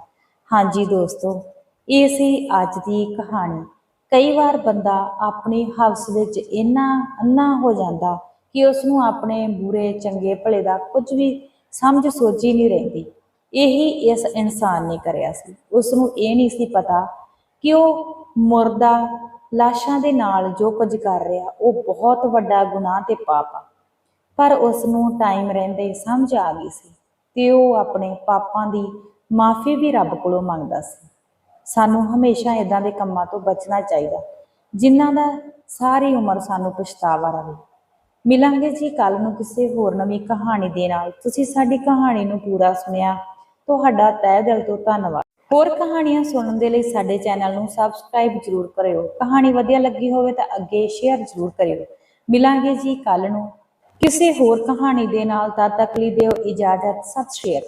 ਹਾਂਜੀ ਦੋਸਤੋ, ਇਹ ਸੀ ਅੱਜ ਦੀ ਕਹਾਣੀ। ਕਈ ਵਾਰ ਬੰਦਾ ਆਪਣੇ ਹਵਸ ਵਿੱਚ ਇੰਨਾ ਅੰਨਾ ਹੋ ਜਾਂਦਾ ਕਿ ਉਸ ਨੂੰ ਆਪਣੇ ਬੁਰੇ, ਚੰਗੇ ਭਲੇ ਦਾ ਕੁਝ ਵੀ ਸਮਝ ਸੋਚੀ ਨਹੀਂ ਰਹਿੰਦੀ। ਇਹੀ ਇਸ ਇਨਸਾਨ ਨੇ ਕਰਿਆ ਸੀ। ਉਸ ਨੂੰ ਇਹ ਨਹੀਂ ਸੀ ਪਤਾ ਕਿ ਉਹ ਮੁਰਦਾ ਲਾਸ਼ਾਂ ਦੇ ਨਾਲ ਜੋ ਕੁਝ ਕਰ ਰਿਹਾ, ਉਹ ਬਹੁਤ ਵੱਡਾ ਗੁਨਾਹ ਤੇ ਪਾਪ ਆ। ਪਰ ਉਸ ਨੂੰ ਟਾਈਮ ਰਹਿੰਦੇ ਸਮਝ ਆ ਗਈ ਸੀ ਤੇ ਉਹ ਆਪਣੇ ਪਾਪਾਂ ਦੀ ਮਾਫੀ ਵੀ ਰੱਬ ਕੋਲੋਂ ਮੰਗਦਾ ਸੀ। ਸਾਨੂੰ ਹਮੇਸ਼ਾ ਇਦਾਂ ਦੇ ਕੰਮਾਂ ਤੋਂ ਬਚਣਾ ਚਾਹੀਦਾ, ਜਿਨ੍ਹਾਂ ਦਾ ਸਾਰੀ ਉਮਰ ਸਾਨੂੰ ਪਛਤਾਵਾ ਰਹੇ। ਮਿਲਾਂਗੇ ਜੀ ਕੱਲ ਨੂੰ ਕਿਸੇ ਹੋਰ ਨਵੀਂ ਕਹਾਣੀ ਦੇ ਨਾਲ। ਤੁਸੀਂ ਸਾਡੀ ਕਹਾਣੀ ਨੂੰ ਪੂਰਾ ਸੁਣਿਆ। ਤੁਹਾਡਾ ਤਹਿ ਦਿਲ ਤੋਂ ਧੰਨਵਾਦ। ਹੋਰ ਕਹਾਣੀਆਂ ਸੁਣਨ ਦੇ ਲਈ ਸਾਡੇ ਚੈਨਲ ਨੂੰ ਸਬਸਕ੍ਰਾਈਬ ਜ਼ਰੂਰ ਕਰਿਓ। ਕਹਾਣੀ ਵਧੀਆ ਲੱਗੀ ਹੋਵੇ ਤਾਂ ਅੱਗੇ ਸ਼ੇਅਰ ਜ਼ਰੂਰ ਕਰਿਓ। ਮਿਲਾਂਗੇ ਜੀ ਕੱਲ ਨੂੰ। ਕਿਸੇ ਹੋਰ ਕਹਾਣੀ ਦੇ ਨਾਲ ਤਦ ਤੱਕ ਲਈ ਦਿਓ ਇਜਾਜ਼ਤ। ਸਤਿ ਸ਼੍ਰੀ ਅਕਾਲ।